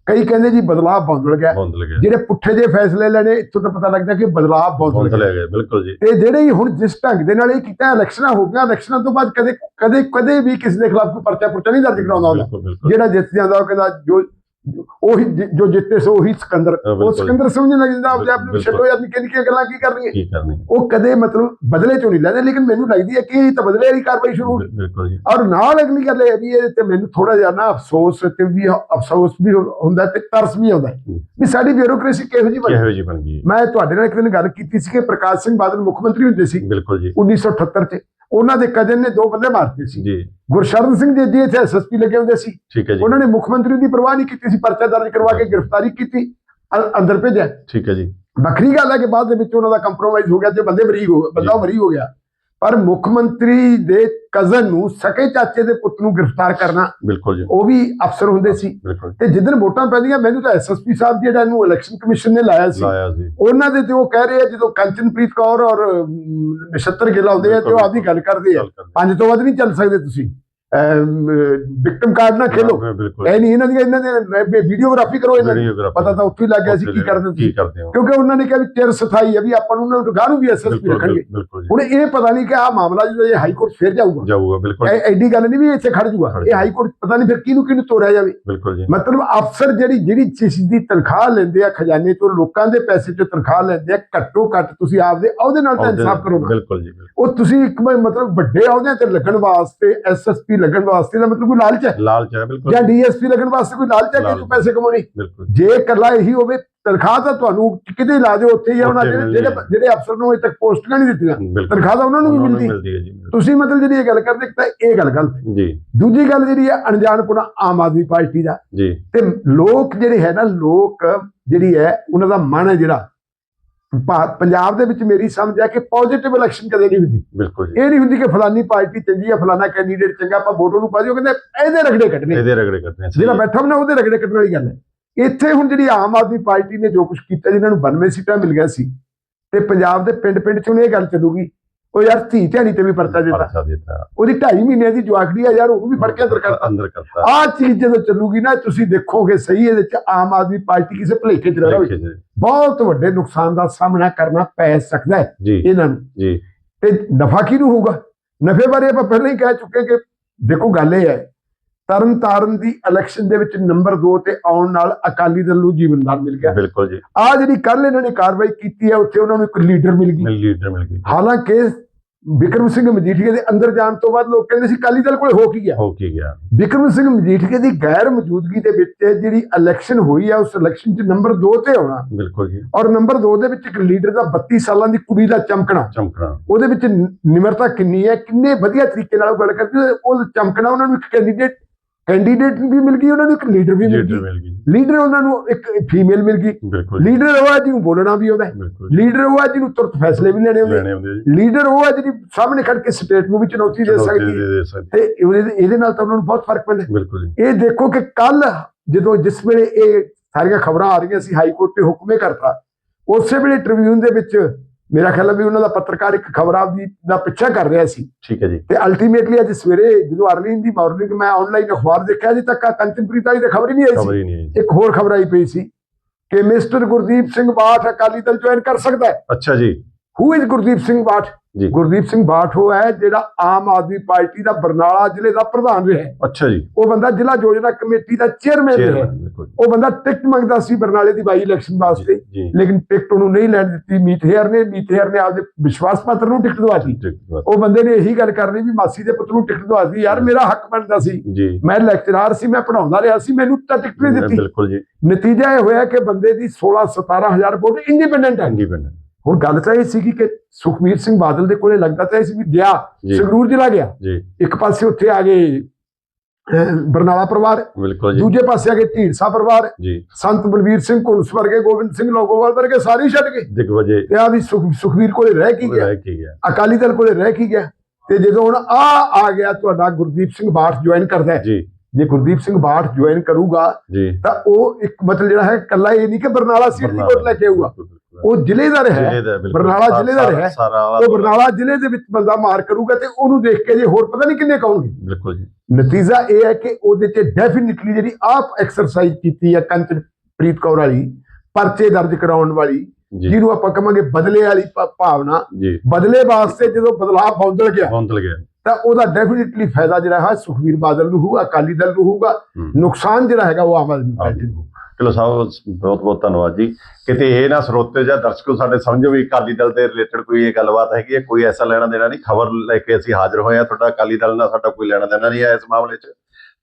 [SPEAKER 2] ਕਈ ਕਹਿੰਦੇ ਜੀ ਬਦਲਾਅ ਬਦਲ ਗਿਆ। ਜਿਹੜੇ ਪੁੱਠੇ ਜੇ ਫੈਸਲੇ ਲੈਣੇ ਇੱਥੋਂ ਤਾਂ ਪਤਾ ਲੱਗਦਾ ਕਿ ਬਦਲਾਅ ਬਦਲ
[SPEAKER 1] ਬੌਂਦ
[SPEAKER 2] ਗਿਆ।
[SPEAKER 1] ਬਿਲਕੁਲ ਜੀ।
[SPEAKER 2] ਤੇ ਜਿਹੜੇ ਹੁਣ ਜਿਸ ਢੰਗ ਦੇ ਨਾਲ ਇਹ ਕੀਤਾ ਇਲੈਕਸ਼ਨਾਂ ਹੋ ਗਈਆਂ ਇਲੈਕਸ਼ਨਾਂ ਤੋਂ ਬਾਅਦ ਕਦੇ ਕਦੇ ਕਦੇ ਵੀ ਕਿਸੇ ਦੇ ਖਿਲਾਫ ਕੋਈ ਪਰਚਾ ਪੁਰਚਾ ਨਹੀਂ ਦਰਜ ਕਰਾਉਂਦਾ ਹੁੰਦਾ। ਜਿਹੜਾ ਜਿੱਤ ਜਾਂਦਾ ਉਹ ਕਹਿੰਦਾ ਜੋ- ਉਹੀ ਜਿ- ਜਿੱਤੇ ਸੋ ਉਹੀ ਸਿਕੰਦਰ।
[SPEAKER 1] ਹਾਂ,
[SPEAKER 2] ਉਹ। ਸਿਕੰਦਰ ਸਮਝਣ ਲੱਗ ਜਾਂਦਾ ਆਪਦੇ ਆਪ ਨੂੰ। ਛੱਡੋ ਯਾਰ ਨਿੱਕੇ ਨਿੱਕੀਆਂ ਗੱਲਾਂ ਕੀ
[SPEAKER 1] ਕਰਨੀ
[SPEAKER 2] ਉਹ ਕਦੇ ਮਤਲਬ ਬਦਲੇ ਚੋਂ ਨਹੀਂ ਲੈਂਦੇ ਲੇਕਿਨ ਮੈਨੂੰ ਲੱਗਦੀ ਹੈ ਕਿ ਇਹ ਤਾਂ ਬਦਲੇ ਵਾਲੀ ਕਾਰਵਾਈ ਸ਼ੁਰੂ ਹੋ ਗਈ
[SPEAKER 1] ਬਿਲ- ਬਿਲਕੁਲ ਜੀ।
[SPEAKER 2] ਔਰ ਨਾਲ ਅਗਲੀ ਗੱਲ ਇਹ ਹੈ ਵੀ ਇਹ ਤੇ ਮੈਨੂੰ ਥੋੜਾ ਜਿਹਾ ਨਾ ਅਫਸੋਸ ਤੇ ਵੀ ਅਫਸੋਸ ਵੀ ਹੁੰਦਾ ਤੇ ਤਰਸ ਵੀ ਆਉਂਦਾ ਹੈ
[SPEAKER 1] ਹੂੰ।
[SPEAKER 2] ਵੀ ਸਾਡੀ ਬਿਊਰੋਕ੍ਰੇਸੀ ਕਿਹੋ ਜਿਹੀ ਬਣੀ?
[SPEAKER 1] ਕਿਹੋ ਜੀ ਬਣ ਗਈ
[SPEAKER 2] ਮੈਂ ਤੁਹਾਡੇ ਨਾਲ ਇੱਕ ਦਿਨ ਗੱਲ ਕੀਤੀ ਸੀ ਕਿ ਪ੍ਰਕਾਸ਼ ਸਿੰਘ ਬਾਦਲ ਮੁੱਖ ਮੰਤਰੀ ਹੁੰਦੇ ਸੀ
[SPEAKER 1] ਬਿਲਕੁਲ ਜੀ।
[SPEAKER 2] 1978 ਚ। ਉਹਨਾਂ ਦੇ ਕਜ਼ਨ ਨੇ ਦੋ ਬੰਦੇ ਮਾਰਤੇ ਸੀ।
[SPEAKER 1] ਜੀ।
[SPEAKER 2] ਗੁਰਸ਼ਰਨ ਸਿੰਘ ਜੀ ਜੀ ਇੱਥੇ ਐਸਐਸਪੀ ਲੱਗੇ ਹੁੰਦੇ ਸੀ।
[SPEAKER 1] ਠੀਕ ਹੈ ਜੀ।
[SPEAKER 2] ਉਹਨਾਂ ਨੇ ਮੁੱਖ ਮੰਤਰੀ ਦੀ ਪਰਵਾਹ ਨਹੀਂ ਕੀਤੀ ਸੀ ਪਰਚਾ ਦਰਜ ਕਰਵਾ ਕੇ ਗ੍ਰਿਫਤਾਰੀ ਕੀਤੀ ਅੰਦਰ ਭੇਜਿਆ।
[SPEAKER 1] ਠੀਕ ਹੈ ਜੀ।
[SPEAKER 2] ਵੱਖਰੀ ਗੱਲ ਹੈ ਕਿ ਬਾਅਦ ਦੇ ਵਿੱਚ ਉਹਨਾਂ ਦਾ ਕੰਪਰੋਮਾਈਜ਼ ਹੋ ਗਿਆ ਤੇ ਬੰਦੇ ਬਰੀ ਹੋ ਬੰਦਾ ਬਰੀ ਹੋ ਗਿਆ। ਪਰ ਮੁੱਖ ਮੰਤਰੀ ਦੇ ਕਜ਼ਨ ਨੂੰ ਸਕੇ ਚਾਚੇ ਦੇ ਪੁੱਤ ਨੂੰ ਗ੍ਰਿਫਤਾਰ ਕਰਨਾ
[SPEAKER 1] ਬਿਲਕੁਲ ਜੀ।
[SPEAKER 2] ਉਹ ਵੀ ਅਫਸਰ ਹੁੰਦੇ ਸੀ। ਤੇ ਜਿੱਦਣ ਵੋਟਾਂ ਪੈਂਦੀਆਂ ਮੈਨੂੰ ਤਾਂ ਐਸਐਸਪੀ ਸਾਹਿਬ ਜਿਹੜਾ ਇਹਨੂੰ ਇਲੈਕਸ਼ਨ ਕਮਿਸ਼ਨ ਨੇ ਲਾਇਆ ਸੀ ਉਹਨਾਂ ਦੇ ਤੇ ਉਹ ਕਹਿ ਰਹੇ ਆ ਜਦੋਂ ਕੰਚਨਪ੍ਰੀਤ ਕੌਰ ਔਰ ਨਛੱਤਰ ਗਿੱਲ ਆਉਂਦੇ ਆ ਤੇ ਉਹ ਆਪਦੀ ਗੱਲ ਕਰਦੇ ਆ। ਪੰਜ ਤੋਂ ਵੱਧ ਨਹੀਂ ਚੱਲ ਸਕਦੇ ਤੁਸੀਂ। ਵਿਕਟਮ ਕਾਰਡ ਨਾ ਖੇਲੋ। ਇਹ ਨਹੀਂ ਇਹਨਾਂ ਦੀਆਂ ਇਹਨਾਂ ਦੇ ਵੀਡੀਓਗ੍ਰਾਫੀ ਕਰੋ ਇਹਨਾਂ ਦੀ। ਪਤਾ ਤਾਂ ਉੱਥੇ ਲੱਗ ਗਿਆ ਸੀ ਕੀ ਕਰਦੇ
[SPEAKER 1] ਕੀ
[SPEAKER 2] ਤੁਸੀਂ।
[SPEAKER 1] ਕਰਦੇ ਹੋ।
[SPEAKER 2] ਕਿਉਂਕਿ ਉਹਨਾਂ ਨੇ ਕਿਹਾ ਵੀ ਚਿਰ ਸਥਾਈ ਹੈ ਵੀ ਆਪਾਂ ਨੂੰ ਉਹਨਾਂ ਨੂੰ ਗਾਹ ਨੂੰ ਵੀ ਐਸਐਸਪੀ ਰੱਖਣਗੇ। ਹੁਣ ਇਹ ਪਤਾ ਨਹੀਂ ਕਿ ਆਹ ਮਾਮਲਾ ਜਦੋਂ ਇਹ ਹਾਈ ਕੋਰਟ ਫਿਰ ਜਾਊਗਾ।
[SPEAKER 1] ਜਾਊਗਾ ਬਿਲਕੁਲ।
[SPEAKER 2] ਐਡੀ ਗੱਲ ਨਹੀਂ ਵੀ ਇੱਥੇ ਖੜ ਜੂਗਾ। ਇਹ ਹਾਈ ਕੋਰਟ ਪਤਾ ਨਹੀਂ ਫਿਰ ਕਿਹਨੂੰ ਕਿਹਨੂੰ ਤੋੜਿਆ ਜਾਵੇ।
[SPEAKER 1] ਬਿਲਕੁਲ ਜੀ।
[SPEAKER 2] ਮਤਲਬ ਅਫਸਰ ਜਿਹੜੀ ਜਿਹੜੀ ਚੀਜ਼ ਦੀ ਤਨਖਾਹ ਲੈਂਦੇ ਆ ਖਜ਼ਾਨੇ ਤੋਂ ਲੋਕਾਂ ਦੇ ਪੈਸੇ ਚੋਂ ਤਨਖਾਹ ਲੈਂਦੇ ਆ ਘੱਟੋ ਘੱਟ ਤੁਸੀਂ ਆਪਦੇ ਅਹੁਦੇ ਨਾਲ ਤਾਂ
[SPEAKER 1] ਉਹਦੇ-
[SPEAKER 2] ਇਨਸਾਫ ਕਰੋ
[SPEAKER 1] ਬਿਲਕੁਲ ਜੀ।
[SPEAKER 2] ਉਹ ਤੁਸੀਂ ਇੱਕ ਮਤਲਬ ਵੱਡੇ ਅਹੁਦਿਆਂ ਤੇ ਲੱਗਣ ਵਾਸਤੇ ਐਸਐਸਪੀ ਲੱਗਣ ਵਾਸਤੇ ਦਾ ਮਤਲਬ ਕੋਈ ਲਾਲਚ ਹੈ।
[SPEAKER 1] ਲਾਲਚ ਹੈ ਬਿਲਕੁਲ।
[SPEAKER 2] ਜਾਂ ਡੀਐਸਪੀ ਲੱਗਣ ਵਾਸਤੇ ਕੋਈ ਲਾਲਚ ਹੈ ਕਿ ਤੂੰ। ਪੈਸੇ ਕਮਾਉਣੀ? ਜੇ ਇਕੱਲਾ ਇਹੀ ਹੋਵੇ ਤਨਖਾਹ ਤਾਂ ਤੁਹਾਨੂੰ ਕਿਤੇ ਲਾ ਦਿਓ ਉੱਥੇ ਹੀ ਉਹਨਾਂ
[SPEAKER 1] ਉੱਥੇ
[SPEAKER 2] ਜਿਹੜੇ ਜਿਹੜੇ ਅਫਸਰ ਨੂੰ ਅਜੇ ਤੱਕ ਪੋਸਟਾਂ ਨਹੀਂ ਦਿੱਤੀਆਂ ਤਨਖਾਹ ਤਾਂ ਉਹਨਾਂ ਨੂੰ ਵੀ ਮਿਲਦੀ। ਤੁਸੀਂ ਮਤਲਬ ਜਿਹੜੀ ਇਹ ਗੱਲ ਕਰਦੇ ਤਾਂ ਇਹ ਗੱਲ ਗਲਤ
[SPEAKER 1] ਜੀ।
[SPEAKER 2] ਦੂਜੀ ਗੱਲ ਜਿਹੜੀ ਹੈ ਅਣਜਾਣਪੁਣਾ ਆਮ ਆਦਮੀ ਪਾਰਟੀ ਦਾ।
[SPEAKER 1] ਜੀ।
[SPEAKER 2] ਤੇ ਲੋਕ ਜਿਹੜੇ ਹੈ ਨਾ ਲੋਕ ਜਿਹੜੀ ਹੈ ਉਹਨਾਂ ਦਾ ਮਨ ਹੈ ਜਿਹੜਾ ਪੰਜਾਬ ਦੇ ਵਿੱਚ ਮੇਰੀ ਸਮਝ ਹੈ ਕਿ ਪੋਜ਼ਿਟਿਵ ਇਲੈਕਸ਼ਨ ਕਦੇ ਨਹੀਂ ਹੁੰਦੀ।
[SPEAKER 1] ਬਿਲਕੁਲ ਜੀ।
[SPEAKER 2] ਇਹ ਨਹੀਂ ਹੁੰਦੀ ਕਿ ਫਲਾਨੀ ਪਾਰਟੀ ਚੰਗੀ ਹੈ ਫਲਾਨਾ ਕੈਂਡੀਡੇਟ ਚੰਗਾ ਆਪਾਂ ਵੋਟ ਨੂੰ ਪਾ ਦਿਓ ਕਹਿੰਦੇ ਇਹਦੇ ਰਗੜੇ ਕੱਢਣੇ।
[SPEAKER 1] ਇਹਦੇ ਰਗੜੇ ਸਹੀ
[SPEAKER 2] ਜਿਹੜਾ। ਬੈਠਾ ਹੋਣਾ ਉਹਦੇ ਰਗੜੇ ਕੱਢਣ ਵਾਲੀ ਗੱਲ ਹੈ। ਇੱਥੇ ਹੁਣ ਜਿਹੜੀ ਆਮ ਆਦਮੀ ਪਾਰਟੀ ਨੇ ਜੋ ਕੁਝ ਕੀਤਾ ਜਿਨ੍ਹਾਂ ਨੂੰ 92 ਸੀਟਾਂ ਮਿਲ ਗਿਆ ਸੀ ਤੇ ਪੰਜਾਬ ਦੇ ਪਿੰਡ ਪਿੰਡ ਚ ਇਹ ਗੱਲ ਚੱਲੂਗੀ ਉਹ ਯਾਰ ਧੀ ਧਿਆਣੀ ਤੇ ਵੀ ਪਰਚਾ ਦਿੱਤਾ।
[SPEAKER 1] ਪਰਚਾ ਦਿੱਤਾ।
[SPEAKER 2] ਉਹਦੀ 2.5 ਮਹੀਨਿਆਂ ਦੀ ਜਵਾਕੜੀ ਆ ਯਾਰ ਉਹ ਵੀ ਫੜ ਕੇ ਅੰਦਰ ਕਰਤਾ।
[SPEAKER 1] ਅੰਦਰ ਕਰਤਾ।
[SPEAKER 2] ਆਹ ਚੀਜ਼ ਜਦੋਂ ਚੱਲੂਗੀ ਨਾ ਤੁਸੀਂ ਦੇਖੋਗੇ ਸਹੀ ਇਹਦੇ ਚ ਆਮ ਆਦਮੀ ਪਾਰਟੀ ਕਿਸੇ ਭਲੇਖੇ ਚ ਰਹੇ
[SPEAKER 1] ਜੀ
[SPEAKER 2] ਬਹੁਤ ਵੱਡੇ ਨੁਕਸਾਨ ਦਾ ਸਾਹਮਣਾ ਕਰਨਾ ਪੈ ਸਕਦਾ ਹੈ ਇਹਨਾਂ ਨੂੰ।
[SPEAKER 1] ਜੀ।
[SPEAKER 2] ਤੇ ਨਫਾ ਕਿਹਨੂੰ ਹੋਊਗਾ? ਨਫੇ ਬਾਰੇ ਆਪਾਂ ਪਹਿਲਾਂ ਹੀ ਕਹਿ ਚੁੱਕੇ ਕਿ ਦੇਖੋ ਗੱਲ ਇਹ ਹੈ ਤਰਨ ਤਾਰਨ ਦੀ ਇਲੈਕਸ਼ਨ ਦੇ ਵਿੱਚ ਨੰਬਰ 2 ਤੇ ਆਉਣ ਨਾਲ ਅਕਾਲੀ ਦਲ ਨੂੰ ਜੀਵਨਦਾਨ ਮਿਲ ਗਿਆ।
[SPEAKER 1] ਬਿਲਕੁਲ ਜੀ।
[SPEAKER 2] ਆ ਜਿਹੜੀ ਕੱਲ ਇਹਨਾਂ ਨੇ ਕਾਰਵਾਈ ਕੀਤੀ ਹੈ ਉੱਥੇ ਉਹਨਾਂ ਨੂੰ ਇੱਕ ਲੀਡਰ ਮਿਲ ਗਈ।
[SPEAKER 1] ਲੀਡਰ ਮਿਲ ਗਈ।
[SPEAKER 2] ਹਾਲਾਂਕਿ ਵਿਕਰਮ ਸਿੰਘ ਮਜੀਠੀਆ ਦੇ ਅੰਦਰ ਜਾਣ ਤੋਂ ਬਾਅਦ ਲੋਕ ਕਹਿੰਦੇ ਸੀ ਅਕਾਲੀ ਦਲ ਕੋਲ ਹੋ ਕੀ ਗਿਆ?
[SPEAKER 1] ਹੋ ਕੀ ਗਿਆ?
[SPEAKER 2] ਵਿਕਰਮ ਸਿੰਘ ਮਜੀਠੀਆ ਦੀ ਗੈਰ ਮੌਜੂਦਗੀ ਦੇ ਵਿੱਚ ਜਿਹੜੀ ਇਲੈਕਸ਼ਨ ਹੋਈ ਹੈ ਉਸ ਇਲੈਕਸ਼ਨ 'ਚ ਨੰਬਰ 2 ਤੇ ਆਉਣਾ।
[SPEAKER 1] ਬਿਲਕੁਲ ਜੀ।
[SPEAKER 2] ਔਰ ਨੰਬਰ 2 ਦੇ ਵਿੱਚ ਇੱਕ ਲੀਡਰ ਦਾ 32 ਸਾਲਾਂ ਦੀ ਕੁੜੀ ਦਾ ਚਮਕਣਾ।
[SPEAKER 1] ਚਮਕਣਾ।
[SPEAKER 2] ਉਹਦੇ ਵਿੱਚ ਨਿਮਰਤਾ ਕਿੰਨੀ ਹੈ ਕਿੰਨੇ ਵਧੀਆ ਤਰੀਕੇ ਨਾਲ ਉਹ ਗੱਲ ਕਰਦੇ ਉਹ ਚਮਕਣਾ ਉਹਨਾਂ ਨੂੰ ਇੱਕ ਕੈਂਡੀਡੇਟ ਕੈਂਡੀਡੇਟ ਵੀ ਮਿਲ ਗਈ ਉਹਨਾਂ ਨੂੰ ਇੱਕ ਲੀਡਰ ਵੀ ਮਿਲ
[SPEAKER 1] ਲੀਡਰ
[SPEAKER 2] ਗਈ।
[SPEAKER 1] ਮਿਲ ਗਈ।
[SPEAKER 2] ਲੀਡਰ ਉਹਨਾਂ ਨੂੰ ਇੱਕ ਫੀਮੇਲ ਮਿਲ ਗਈ।
[SPEAKER 1] ਬਿਲਕੁਲ ਜੀ,
[SPEAKER 2] ਲੀਡਰ ਉਹ ਹੈ ਜਿਹਨੂੰ ਬੋਲਣਾ ਵੀ ਆਉਂਦਾ ਹੈ।
[SPEAKER 1] ਬਿਲਕੁਲ
[SPEAKER 2] ਲੀਡਰ ਉਹ ਹੈ ਜਿਹਨੂੰ ਤੁਰਤ ਫੈਸਲੇ ਵੀ ਲੈਣੇ ਆਉਂਦੇ
[SPEAKER 1] ਲੈਣੇ ਹੁੰਦੇ ਜੀ।
[SPEAKER 2] ਲੀਡਰ ਉਹ ਹੈ ਜਿਹੜੀ ਸਾਹਮਣੇ ਖੜ ਕੇ ਸਟੇਟ ਨੂੰ ਵੀ ਚੁਣੌਤੀ ਦੇ ਸਕਦੀ ਹੈ
[SPEAKER 1] ਦੇ ਦੇ ਸਕਦੇ।
[SPEAKER 2] ਤੇ ਇਹਦੇ ਇਹਦੇ ਨਾਲ ਤਾਂ ਉਹਨਾਂ ਨੂੰ ਬਹੁਤ ਫ਼ਰਕ ਪੈਂਦਾ। ਹੈ।
[SPEAKER 1] ਬਿਲਕੁਲ ਜੀ।
[SPEAKER 2] ਇਹ ਦੇਖੋ ਕਿ ਕੱਲ ਜਦੋਂ ਜਿਸ ਵੇਲੇ ਇਹ ਸਾਰੀਆਂ ਖਬਰਾਂ ਆ ਰਹੀਆਂ ਸੀ ਹਾਈ ਕੋਰਟ ਨੇ ਹੁਕਮੇ ਕਰਤਾ ਉਸੇ ਵੇਲੇ ਟ੍ਰਿਬਿਊਨ ਦੇ ਵਿੱਚ ਮੇਰਾ ਖਿਆਲ ਹੈ ਵੀ ਉਹਨਾਂ ਦਾ ਪੱਤਰਕਾਰ ਇੱਕ ਖਬਰਾਂ ਦੀ ਦਾ ਪਿੱਛਾ ਕਰ ਰਿਹਾ ਸੀ।
[SPEAKER 1] ਠੀਕ ਹੈ ਜੀ।
[SPEAKER 2] ਤੇ ਅਲਟੀਮੇਟਲੀ ਅੱਜ ਸਵੇਰੇ ਜਦੋਂ ਅਰਲੀ ਦੀ ਮਾਰਨਿੰਗ ਮੈਂ ਆਨਲਾਈਨ ਅਖਬਾਰ ਦੇਖਿਆ ਅਜੇ ਤੱਕ ਕੰਚਨਪ੍ਰੀਤ ਵਾਲੀ ਤਾਂ ਖਬਰ ਹੀ ਨਹੀਂ ਆਈ ਸੀ।
[SPEAKER 1] ਜੀ।
[SPEAKER 2] ਇੱਕ ਹੋਰ ਖਬਰ ਆਈ ਪਈ ਸੀ ਕਿ ਮਿਸਟਰ ਗੁਰਦੀਪ ਸਿੰਘ ਬਾਠ ਅਕਾਲੀ ਦਲ ਜੁਆਇਨ ਕਰ ਸਕਦਾ ਹੈ।
[SPEAKER 1] ਅੱਛਾ ਜੀ।
[SPEAKER 2] Who is Gurdeep Singh Bath
[SPEAKER 1] ji.
[SPEAKER 2] Gurdeep Singh Bath ਉਹ ਹੈ ਜਿਹੜਾ ਆਮ ਆਦਮੀ ਪਾਰਟੀ ਦਾ ਬਰਨਾਲਾ ਜ਼ਿਲ੍ਹੇ ਦਾ ਪ੍ਰਧਾਨ ਰਿਹਾ।
[SPEAKER 1] ਅੱਛਾ ਜੀ।
[SPEAKER 2] ਉਹ ਬੰਦਾ ਜ਼ਿਲ੍ਹਾ ਯੋਜਨਾ ਕਮੇਟੀ ਦਾ ਚੇਅਰਮੈਨ ਰਿਹਾ। ਉਹ ਬੰਦਾ ਟਿਕਟ ਮੰਗਦਾ ਸੀ ਬਰਨਾਲੇ ਦੀ ਬਾਈ ਇਲੈਕਸ਼ਨ ਵਾਸਤੇ। ਲੇਕਿਨ ਟਿਕਟ ਉਹਨੂੰ ਨਹੀਂ ਲੈਣ ਦਿੱਤੀ। ਹੇਅਰ ਨੇ ਹੇਅਰ ਨੇ ਆਪਦੇ ਵਿਸ਼ਵਾਸ ਪਾਤਰ ਨੂੰ ਟਿਕਟ ਦਵਾਤੀ ਉਹ ਬੰਦੇ ਨੇ ਇਹੀ ਗੱਲ ਕਰਨੀ ਵੀ ਮਾਸੀ ਦੇ ਪੁੱਤ ਨੂੰ ਟਿਕਟ ਦਵਾਤੀ ਯਾਰ ਮੇਰਾ ਹੱਕ ਬਣਦਾ ਸੀ। ਮੈਂ ਲੈਕਚਰਾਰ ਸੀ ਮੈਂ ਪੜਾਉਂਦਾ ਰਿਹਾ ਸੀ ਮੈਨੂੰ ਤਾਂ ਟਿਕਟ ਨਹੀਂ ਦਿੱਤੀ।
[SPEAKER 1] ਬਿਲਕੁਲ ਜੀ।
[SPEAKER 2] ਨਤੀਜਾ ਇਹ ਹੋਇਆ ਕਿ ਬੰਦੇ ਦੀ 16 17000 ਵੋਟ ਇੰਡੀਪੈਂਡੈਂਟ ਹੈ।
[SPEAKER 1] ਇੰਡੀਪੈਂਡੈਂਟ
[SPEAKER 2] ਹੁਣ ਗੱਲ ਤਾਂ ਇਹ ਸੀਗੀ ਕਿ ਸੁਖਮੀਰ ਸਿੰਘ ਬਾਦਲ ਦੇ ਕੋਲੇ ਲੱਗਦਾ ਤਾਂ ਇਹ ਸੀ ਵੀ ਗਿਆ ਸੰਗਰੂਰ ਜ਼ਿਲ੍ਹਾ ਗਿਆ। ਇੱਕ ਪਾਸੇ ਉੱਥੇ ਆ ਗਏ ਬਰਨਾਲਾ ਪਰਿਵਾਰ ਦੂਜੇ ਪਾਸੇ ਆ ਗਏ ਢੀਂਡਸਾ ਪਰਿਵਾਰ ਸੰਤ ਬਲਵੀਰ ਸਿੰਘ ਘੁੰਸ ਵਰਗੇ ਗੋਬਿੰਦ ਸਿੰਘ ਲੋਗੋਵਾਲ ਵਰਗੇ ਸਾਰੇ ਛੱਡ ਗਏ।
[SPEAKER 1] ਦਿਗਵਜੇ
[SPEAKER 2] ਤੇ ਆ ਵੀ ਸੁਖ- ਸੁਖਵੀਰ ਕੋਲੇ ਰਹਿ ਕੀ ਗਿਆ।
[SPEAKER 1] ਰਹਿ ਕੀ ਗਿਆ।
[SPEAKER 2] ਅਕਾਲੀ ਦਲ ਕੋਲੇ ਰਹਿ ਕੀ ਗਿਆ। ਤੇ ਜਦੋਂ ਹੁਣ ਆ ਆ ਗਿਆ ਤੁਹਾਡਾ ਗੁਰਦੀਪ ਸਿੰਘ ਬਾਠ ਜੁਆਇਨ ਕਰਦਾ ਹੈ।
[SPEAKER 1] ਜੀ।
[SPEAKER 2] ਜੇ ਗੁਰਦੀਪ ਸਿੰਘ ਬਾਠ ਜੁਆਇਨ ਕਰੂਗਾ ਤਾਂ ਉਹ ਇੱਕ ਮਤਲਬ ਜਿਹੜਾ ਹੈ ਕੱਲਾ ਇਹ ਨਹੀਂ ਕਿ ਬਰਨਾਲਾ ਸੀਟ ਦੀ ਵੋਟ ਲੈ ਕੇ ਆਊਗਾ। ਉਹ ਜ਼ਿਲ੍ਹੇ ਦਾ ਰਿਹਾ। ਬਰਨਾਲਾ ਜ਼ਿਲ੍ਹੇ ਦਾ ਰਿਹਾ। ਉਹ ਬਰਨਾਲਾ ਜ਼ਿਲ੍ਹੇ ਦੇ ਵਿੱਚ ਬੰਦਾ ਮਾਰ ਕਰੂਗਾ ਤੇ ਉਹਨੂੰ ਦੇਖ ਕੇ ਜੇ ਹੋਰ ਪਤਾ ਨਹੀਂ ਕਿੰਨੇ ਕਹੋਗੇ
[SPEAKER 1] ਬਿਲਕੁਲ ਜੀ।
[SPEAKER 2] ਨਤੀਜਾ ਇਹ ਹੈ ਕਿ ਉਹਦੇ ਚ ਡੈਫੀਨਿਟਲੀ ਜਿਹੜੀ ਆਪ ਐਕਸਰਸਾਈਜ਼ ਕੀਤੀ ਹੈ ਕੰਚਨਪ੍ਰੀਤ ਕੌਰ ਵਾਲੀ ਪਰਚੇ ਦਰਜ ਕਰਾਉਣ ਵਾਲੀ ਜਿਹਨੂੰ ਆਪਾਂ ਕਹਾਂਗੇ ਬਦਲੇ ਵਾਲੀ ਭਾਵਨਾ। ਬਦਲੇ ਵਾਸਤੇ ਜਦੋਂ ਬਦਲਾਅ ਬੌਂਦਲ ਗਿਆ
[SPEAKER 1] ਬੌਂਦਲ ਗਿਆ।
[SPEAKER 2] ਤਾਂ ਉਹਦਾ ਡੈਫੀਨਿਟਲੀ ਫਾਇਦਾ ਜਿਹੜਾ ਹੈ ਸੁਖਵੀਰ ਬਾਦਲ ਨੂੰ ਹੋਊਗਾ ਅਕਾਲੀ ਦਲ ਨੂੰ ਹੋਊਗਾ। ਨੁਕਸਾਨ ਜਿਹੜਾ ਹੈਗਾ ਉਹ ਆਮ ਆਦਮੀ ਪਾਰਟੀ ਨੂੰ।
[SPEAKER 1] ਚਲੋ ਸਾਹਿਬ ਬਹੁਤ ਬਹੁਤ ਧੰਨਵਾਦ ਜੀ। ਕਿਤੇ ਇਹ ਨਾ ਸਰੋਤੇ ਜਾਂ ਦਰਸ਼ਕੋ ਸਾਡੇ ਸਮਝੋ ਵੀ ਅਕਾਲੀ ਦਲ ਦੇ ਰਿਲੇਟਡ ਕੋਈ ਇਹ ਗੱਲਬਾਤ ਹੈਗੀ ਹੈ, ਕੋਈ ਐਸਾ ਲੈਣਾ ਦੇਣਾ ਨਹੀਂ। ਖਬਰ ਲੈ ਕੇ ਅਸੀਂ ਹਾਜ਼ਰ ਹੋਏ ਆ ਤੁਹਾਡਾ ਅਕਾਲੀ ਦਲ ਨਾਲ ਸਾਡਾ ਕੋਈ ਲੈਣਾ ਦੇਣਾ ਨਹੀਂ ਹੈ ਇਸ ਮਾਮਲੇ 'ਚ।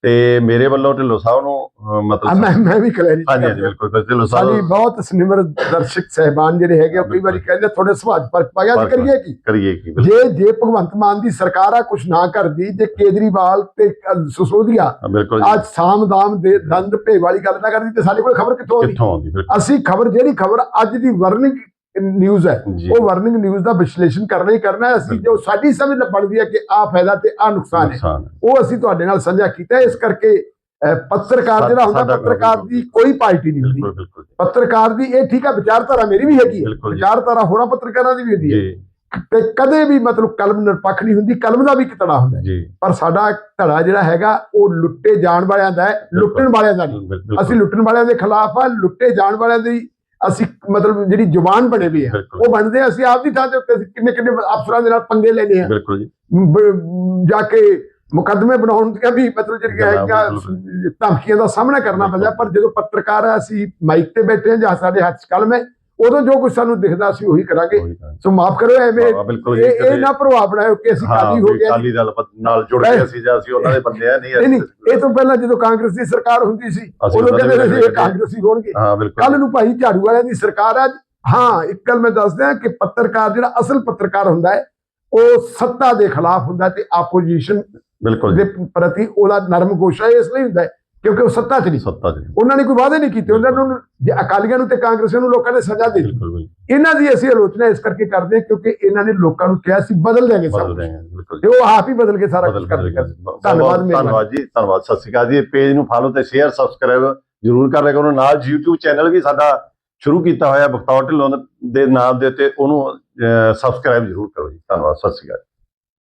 [SPEAKER 1] ਤੇ ਮੇਰੇ ਵੱਲੋਂ ਢਿੱਲੋਂ ਸਾਹਿਬ ਨੂੰ ਮਤਲਬ
[SPEAKER 2] ਮੈਂ ਮੈਂ ਵੀ ਕਲੈਰਿਟੀ
[SPEAKER 1] ਹਾਂਜੀ ਹਾਂਜੀ ਬਿਲਕੁਲ ਢਿੱਲੋਂ
[SPEAKER 2] ਸਾਡੀ
[SPEAKER 1] ਸਾਹਿਬ
[SPEAKER 2] ਬਹੁਤ ਸਨਿਮਰ ਦਰਸ਼ਕ ਸਹਿਬਾਨ ਜਿਹੜੇ ਹੈਗੇ ਉਹ ਕਈ ਵਾਰੀ ਕਹਿੰਦੇ ਤੁਹਾਡੇ ਸੁਭਾਅ 'ਚ ਫ਼ਰਕ ਪਾ ਗਿਆ
[SPEAKER 1] ਫ਼ਰਕ
[SPEAKER 2] ਅਸੀਂ ਕਰੀਏ ਕੀ?
[SPEAKER 1] ਕਰੀਏ ਕੀ
[SPEAKER 2] ਜੇ ਜੇ ਭਗਵੰਤ ਮਾਨ ਦੀ ਸਰਕਾਰ ਆ ਕੁਛ ਨਾ ਕਰਦੀ ਜੇ ਕੇਜਰੀਵਾਲ ਤੇ ਸਿਸੋਦੀਆ ਅੱਜ ਸਾਮ ਦਾਮ ਦੇ ਦੰਦ ਭੇ ਵਾਲੀ ਗੱਲ ਨਾ ਕਰਦੀ ਤੇ ਸਾਡੇ ਕੋਲ ਖਬਰ ਕਿੱਥੋਂ ਆਉਂਦੀ? ਅਸੀਂ ਖਬਰ ਜਿਹੜੀ ਖਬਰ ਅੱਜ ਦੀ ਵਰਨਿੰਗ ਨਿਊਜ਼ ਹੈ।
[SPEAKER 1] ਜੀ।
[SPEAKER 2] ਉਹ ਵਰਨਿੰਗ ਨਿਊਜ਼ ਦਾ ਵਿਸ਼ਲੇਸ਼ਣ ਕਰਨਾ ਹੀ ਕਰਨਾ ਹੈ। ਅਸੀਂ ਜੋ ਸਾਡੀ ਸਮਝ ਨਾਲ ਬਣਦੀ ਹੈ ਕਿ ਆਹ ਫਾਇਦਾ ਤੇ ਆਹ ਨੁਕਸਾਨ ਹੈ।
[SPEAKER 1] ਨੁਕਸਾਨ ਹੈ।
[SPEAKER 2] ਉਹ ਅਸੀਂ ਤੁਹਾਡੇ ਨਾਲ ਸਾਂਝਾ ਕੀਤਾ ਹੈ। ਇਸ ਕਰਕੇ ਪੱਤਰਕਾਰ ਜਿਹੜਾ ਹੁੰਦਾ
[SPEAKER 1] ਸਾਡਾ
[SPEAKER 2] ਪੱਤਰਕਾਰ ਦੀ ਕੋਈ ਪਾਰਟੀ ਨਹੀਂ ਹੁੰਦੀ।
[SPEAKER 1] ਬਿਲਕੁਲ ਬਿਲਕੁਲ ਜੀ।
[SPEAKER 2] ਪੱਤਰਕਾਰ ਦੀ ਇਹ ਠੀਕ ਹੈ ਵਿਚਾਰਧਾਰਾ ਮੇਰੀ ਵੀ ਹੈਗੀ ਹੈ।
[SPEAKER 1] ਬਿਲਕੁਲ ਜੀ।
[SPEAKER 2] ਵਿਚਾਰਧਾਰਾ ਹੋਰਾਂ ਪੱਤਰਕਾਰਾਂ ਦੀ ਵੀ ਹੁੰਦੀ ਹੈ।
[SPEAKER 1] ਜੀ।
[SPEAKER 2] ਤੇ ਕਦੇ ਵੀ ਮਤਲਬ ਕਲਮ ਨਿਰਪੱਖ ਨਹੀਂ ਹੁੰਦੀ। ਕਲਮ ਦਾ ਵੀ ਇੱਕ ਧੜਾ ਹੁੰਦਾ ਹੈ।
[SPEAKER 1] ਜੀ।
[SPEAKER 2] ਪਰ ਸਾਡਾ ਧੜਾ ਜਿਹੜਾ ਹੈਗਾ ਉਹ ਲੁੱਟੇ ਜਾਣ ਵਾਲਿਆਂ ਦਾ ਹੈ। ਲੁੱਟਣ ਵਾਲਿਆਂ ਦਾ ਨਹੀਂ।
[SPEAKER 1] ਬਿਲਕੁਲ।
[SPEAKER 2] ਅਸੀਂ ਲੁੱਟਣ ਵਾਲਿਆਂ ਦੇ ਖਿਲਾਫ ਆ। ਲੁੱਟੇ ਜਾਣ ਵਾਲਿਆਂ ਦੀ ਅਸੀਂ ਮਤਲਬ ਜਿਹੜੀ ਜ਼ੁਬਾਨ ਬਣੇ ਵੀ ਆ
[SPEAKER 1] ਬਿਲਕੁਲ।
[SPEAKER 2] ਉਹ ਬਣਦੇ ਆ, ਅਸੀਂ ਆਪਦੀ ਥਾਂ ਤੇ ਉੱਤੇ ਅਸੀਂ ਕਿੰਨੇ ਕਿੰਨੇ ਅਫਸਰਾਂ ਦੇ ਨਾਲ ਪੰਗੇ ਲੈਨੇ ਆ।
[SPEAKER 1] ਬਿਲਕੁਲ ਜੀ।
[SPEAKER 2] ਬ- ਜਾ ਕੇ ਮੁਕੱਦਮੇ ਬਣਾਉਣ ਦੀਆਂ ਵੀ ਮਤਲਬ ਜਿਹੜੀਆਂ
[SPEAKER 1] ਗੱਲਾਂ
[SPEAKER 2] ਹੈਗੀਆਂ ਧਮਕੀਆਂ ਦਾ ਸਾਹਮਣਾ ਕਰਨਾ ਪੈਂਦਾ ਪਰ ਜਦੋਂ ਪੱਤਰਕਾਰ ਆ ਅਸੀਂ ਮਾਈਕ ਤੇ ਬੈਠੇ ਹਾਂ ਜਾਂ ਸਾਡੇ ਹੱਥ 'ਚ ਕਲਮ ਹੈ ਉਦੋਂ ਜੋ ਕੁਝ ਸਾਨੂੰ ਦਿਖਦਾ ਅਸੀਂ ਉਹੀ ਕਰਾਂਗੇ। ਸੋ ਮਾਫ ਕਰੋ ਐਵੇਂ ਇਹ ਨਾ ਪ੍ਰਭਾਵ ਬਣਾਇਓ ਕਿ ਅਸੀਂ ਕਾਲੀ ਹੋ ਗਏ।
[SPEAKER 1] ਅਕਾਲੀ ਦਲ ਪ- ਨਾਲ ਜੁੜ। ਕੇ ਅਸੀਂ ਜਾਂ ਅਸੀਂ ਉਹਨਾਂ ਦੇ ਬੰਦੇ ਆ ਨਹੀਂ
[SPEAKER 2] ਇਹ ਤੋਂ ਪਹਿਲਾਂ ਜਦੋਂ ਕਾਂਗਰਸ ਦੀ ਸਰਕਾਰ ਹੁੰਦੀ ਸੀ ਉਦੋਂ ਕਹਿੰਦੇ ਸੀ ਇਹ ਕਾਂਗਰਸੀ ਹੋਣਗੇ। ਕੱਲ ਨੂੰ ਭਾਈ ਝਾੜੂ ਵਾਲਿਆਂ ਦੀ ਸਰਕਾਰ ਆ। ਹਾਂ ਇੱਕ ਗੱਲ ਮੈਂ ਦੱਸ ਦਿਆਂ ਕਿ ਪੱਤਰਕਾਰ ਜਿਹੜਾ ਅਸਲ ਪੱਤਰਕਾਰ ਹੁੰਦਾ ਹੈ ਉਹ ਸੱਤਾ ਦੇ ਖਿਲਾਫ ਹੁੰਦਾ ਤੇ ਆਪੋਜੀਸ਼ਨ
[SPEAKER 1] ਬਿਲਕੁਲ।
[SPEAKER 2] ਦੇ ਪ੍ਰਤੀ ਉਹਦਾ ਨਰਮ ਗੋਸ਼ਾ ਇਸ ਲਈ ਹੁੰਦਾ ਹੈ ਕਿਉਂਕਿ ਉਹ ਸੱਤਾ 'ਚ ਨਹੀਂ।
[SPEAKER 1] ਸੱਤਾ ਜੀ
[SPEAKER 2] ਉਹਨਾਂ ਨੇ ਕੋਈ ਵਾਅਦੇ ਨਹੀਂ ਕੀਤੇ। ਉਹਨਾਂ ਨੂੰ ਜੇ ਅਕਾਲੀਆਂ ਨੂੰ ਤੇ ਕਾਂਗਰਸੀਆਂ ਨੂੰ ਲੋਕਾਂ ਨੇ ਸਜ਼ਾ ਦੇ ਦਿੱਤੀ। ਇਹਨਾਂ ਦੀ ਅਸੀਂ ਆਲੋਚਨਾ ਇਸ ਕਰਕੇ ਕਰਦੇ ਹਾਂ ਕਿਉਂਕਿ ਇਹਨਾਂ ਨੇ ਲੋਕਾਂ ਨੂੰ ਕਿਹਾ ਸੀ ਬਦਲ ਦੇਗੇ ਸਭ ਤੇ ਉਹ ਆਪ ਹੀ ਬਦਲ ਕੇ ਸਾਰਾ ਕੁਝ ਕਰ ਧੰਨਵਾਦ ਮਿਹਰਬਾਨੀ।
[SPEAKER 1] ਧੰਨਵਾਦ ਜੀ ਧੰਨਵਾਦ। ਸਤਿ ਸ਼੍ਰੀ ਅਕਾਲ ਜੀ। ਪੇਜ ਨੂੰ ਫਾਲੋ ਤੇ ਸ਼ੇਅਰ ਸਬਸਕ੍ਰਾਈਬ ਜ਼ਰੂਰ ਕਰ ਲਿਆ ਕਰੋ। ਨਾਲ YouTube ਚੈਨਲ ਵੀ ਸਾਡਾ ਸ਼ੁਰੂ ਕੀਤਾ ਹੋਇਆ ਬਖਤੌਰ ਢਿੱਲੋਂ ਦੇ ਨਾਮ ਦੇ ਉੱਤੇ ਉਹਨੂੰ ਸਬਸਕ੍ਰਾਈਬ ਜ਼ਰੂਰ ਕਰੋ ਜੀ। ਧੰਨਵਾਦ। ਸਤਿ ਸ਼੍ਰੀ ਅਕਾਲ।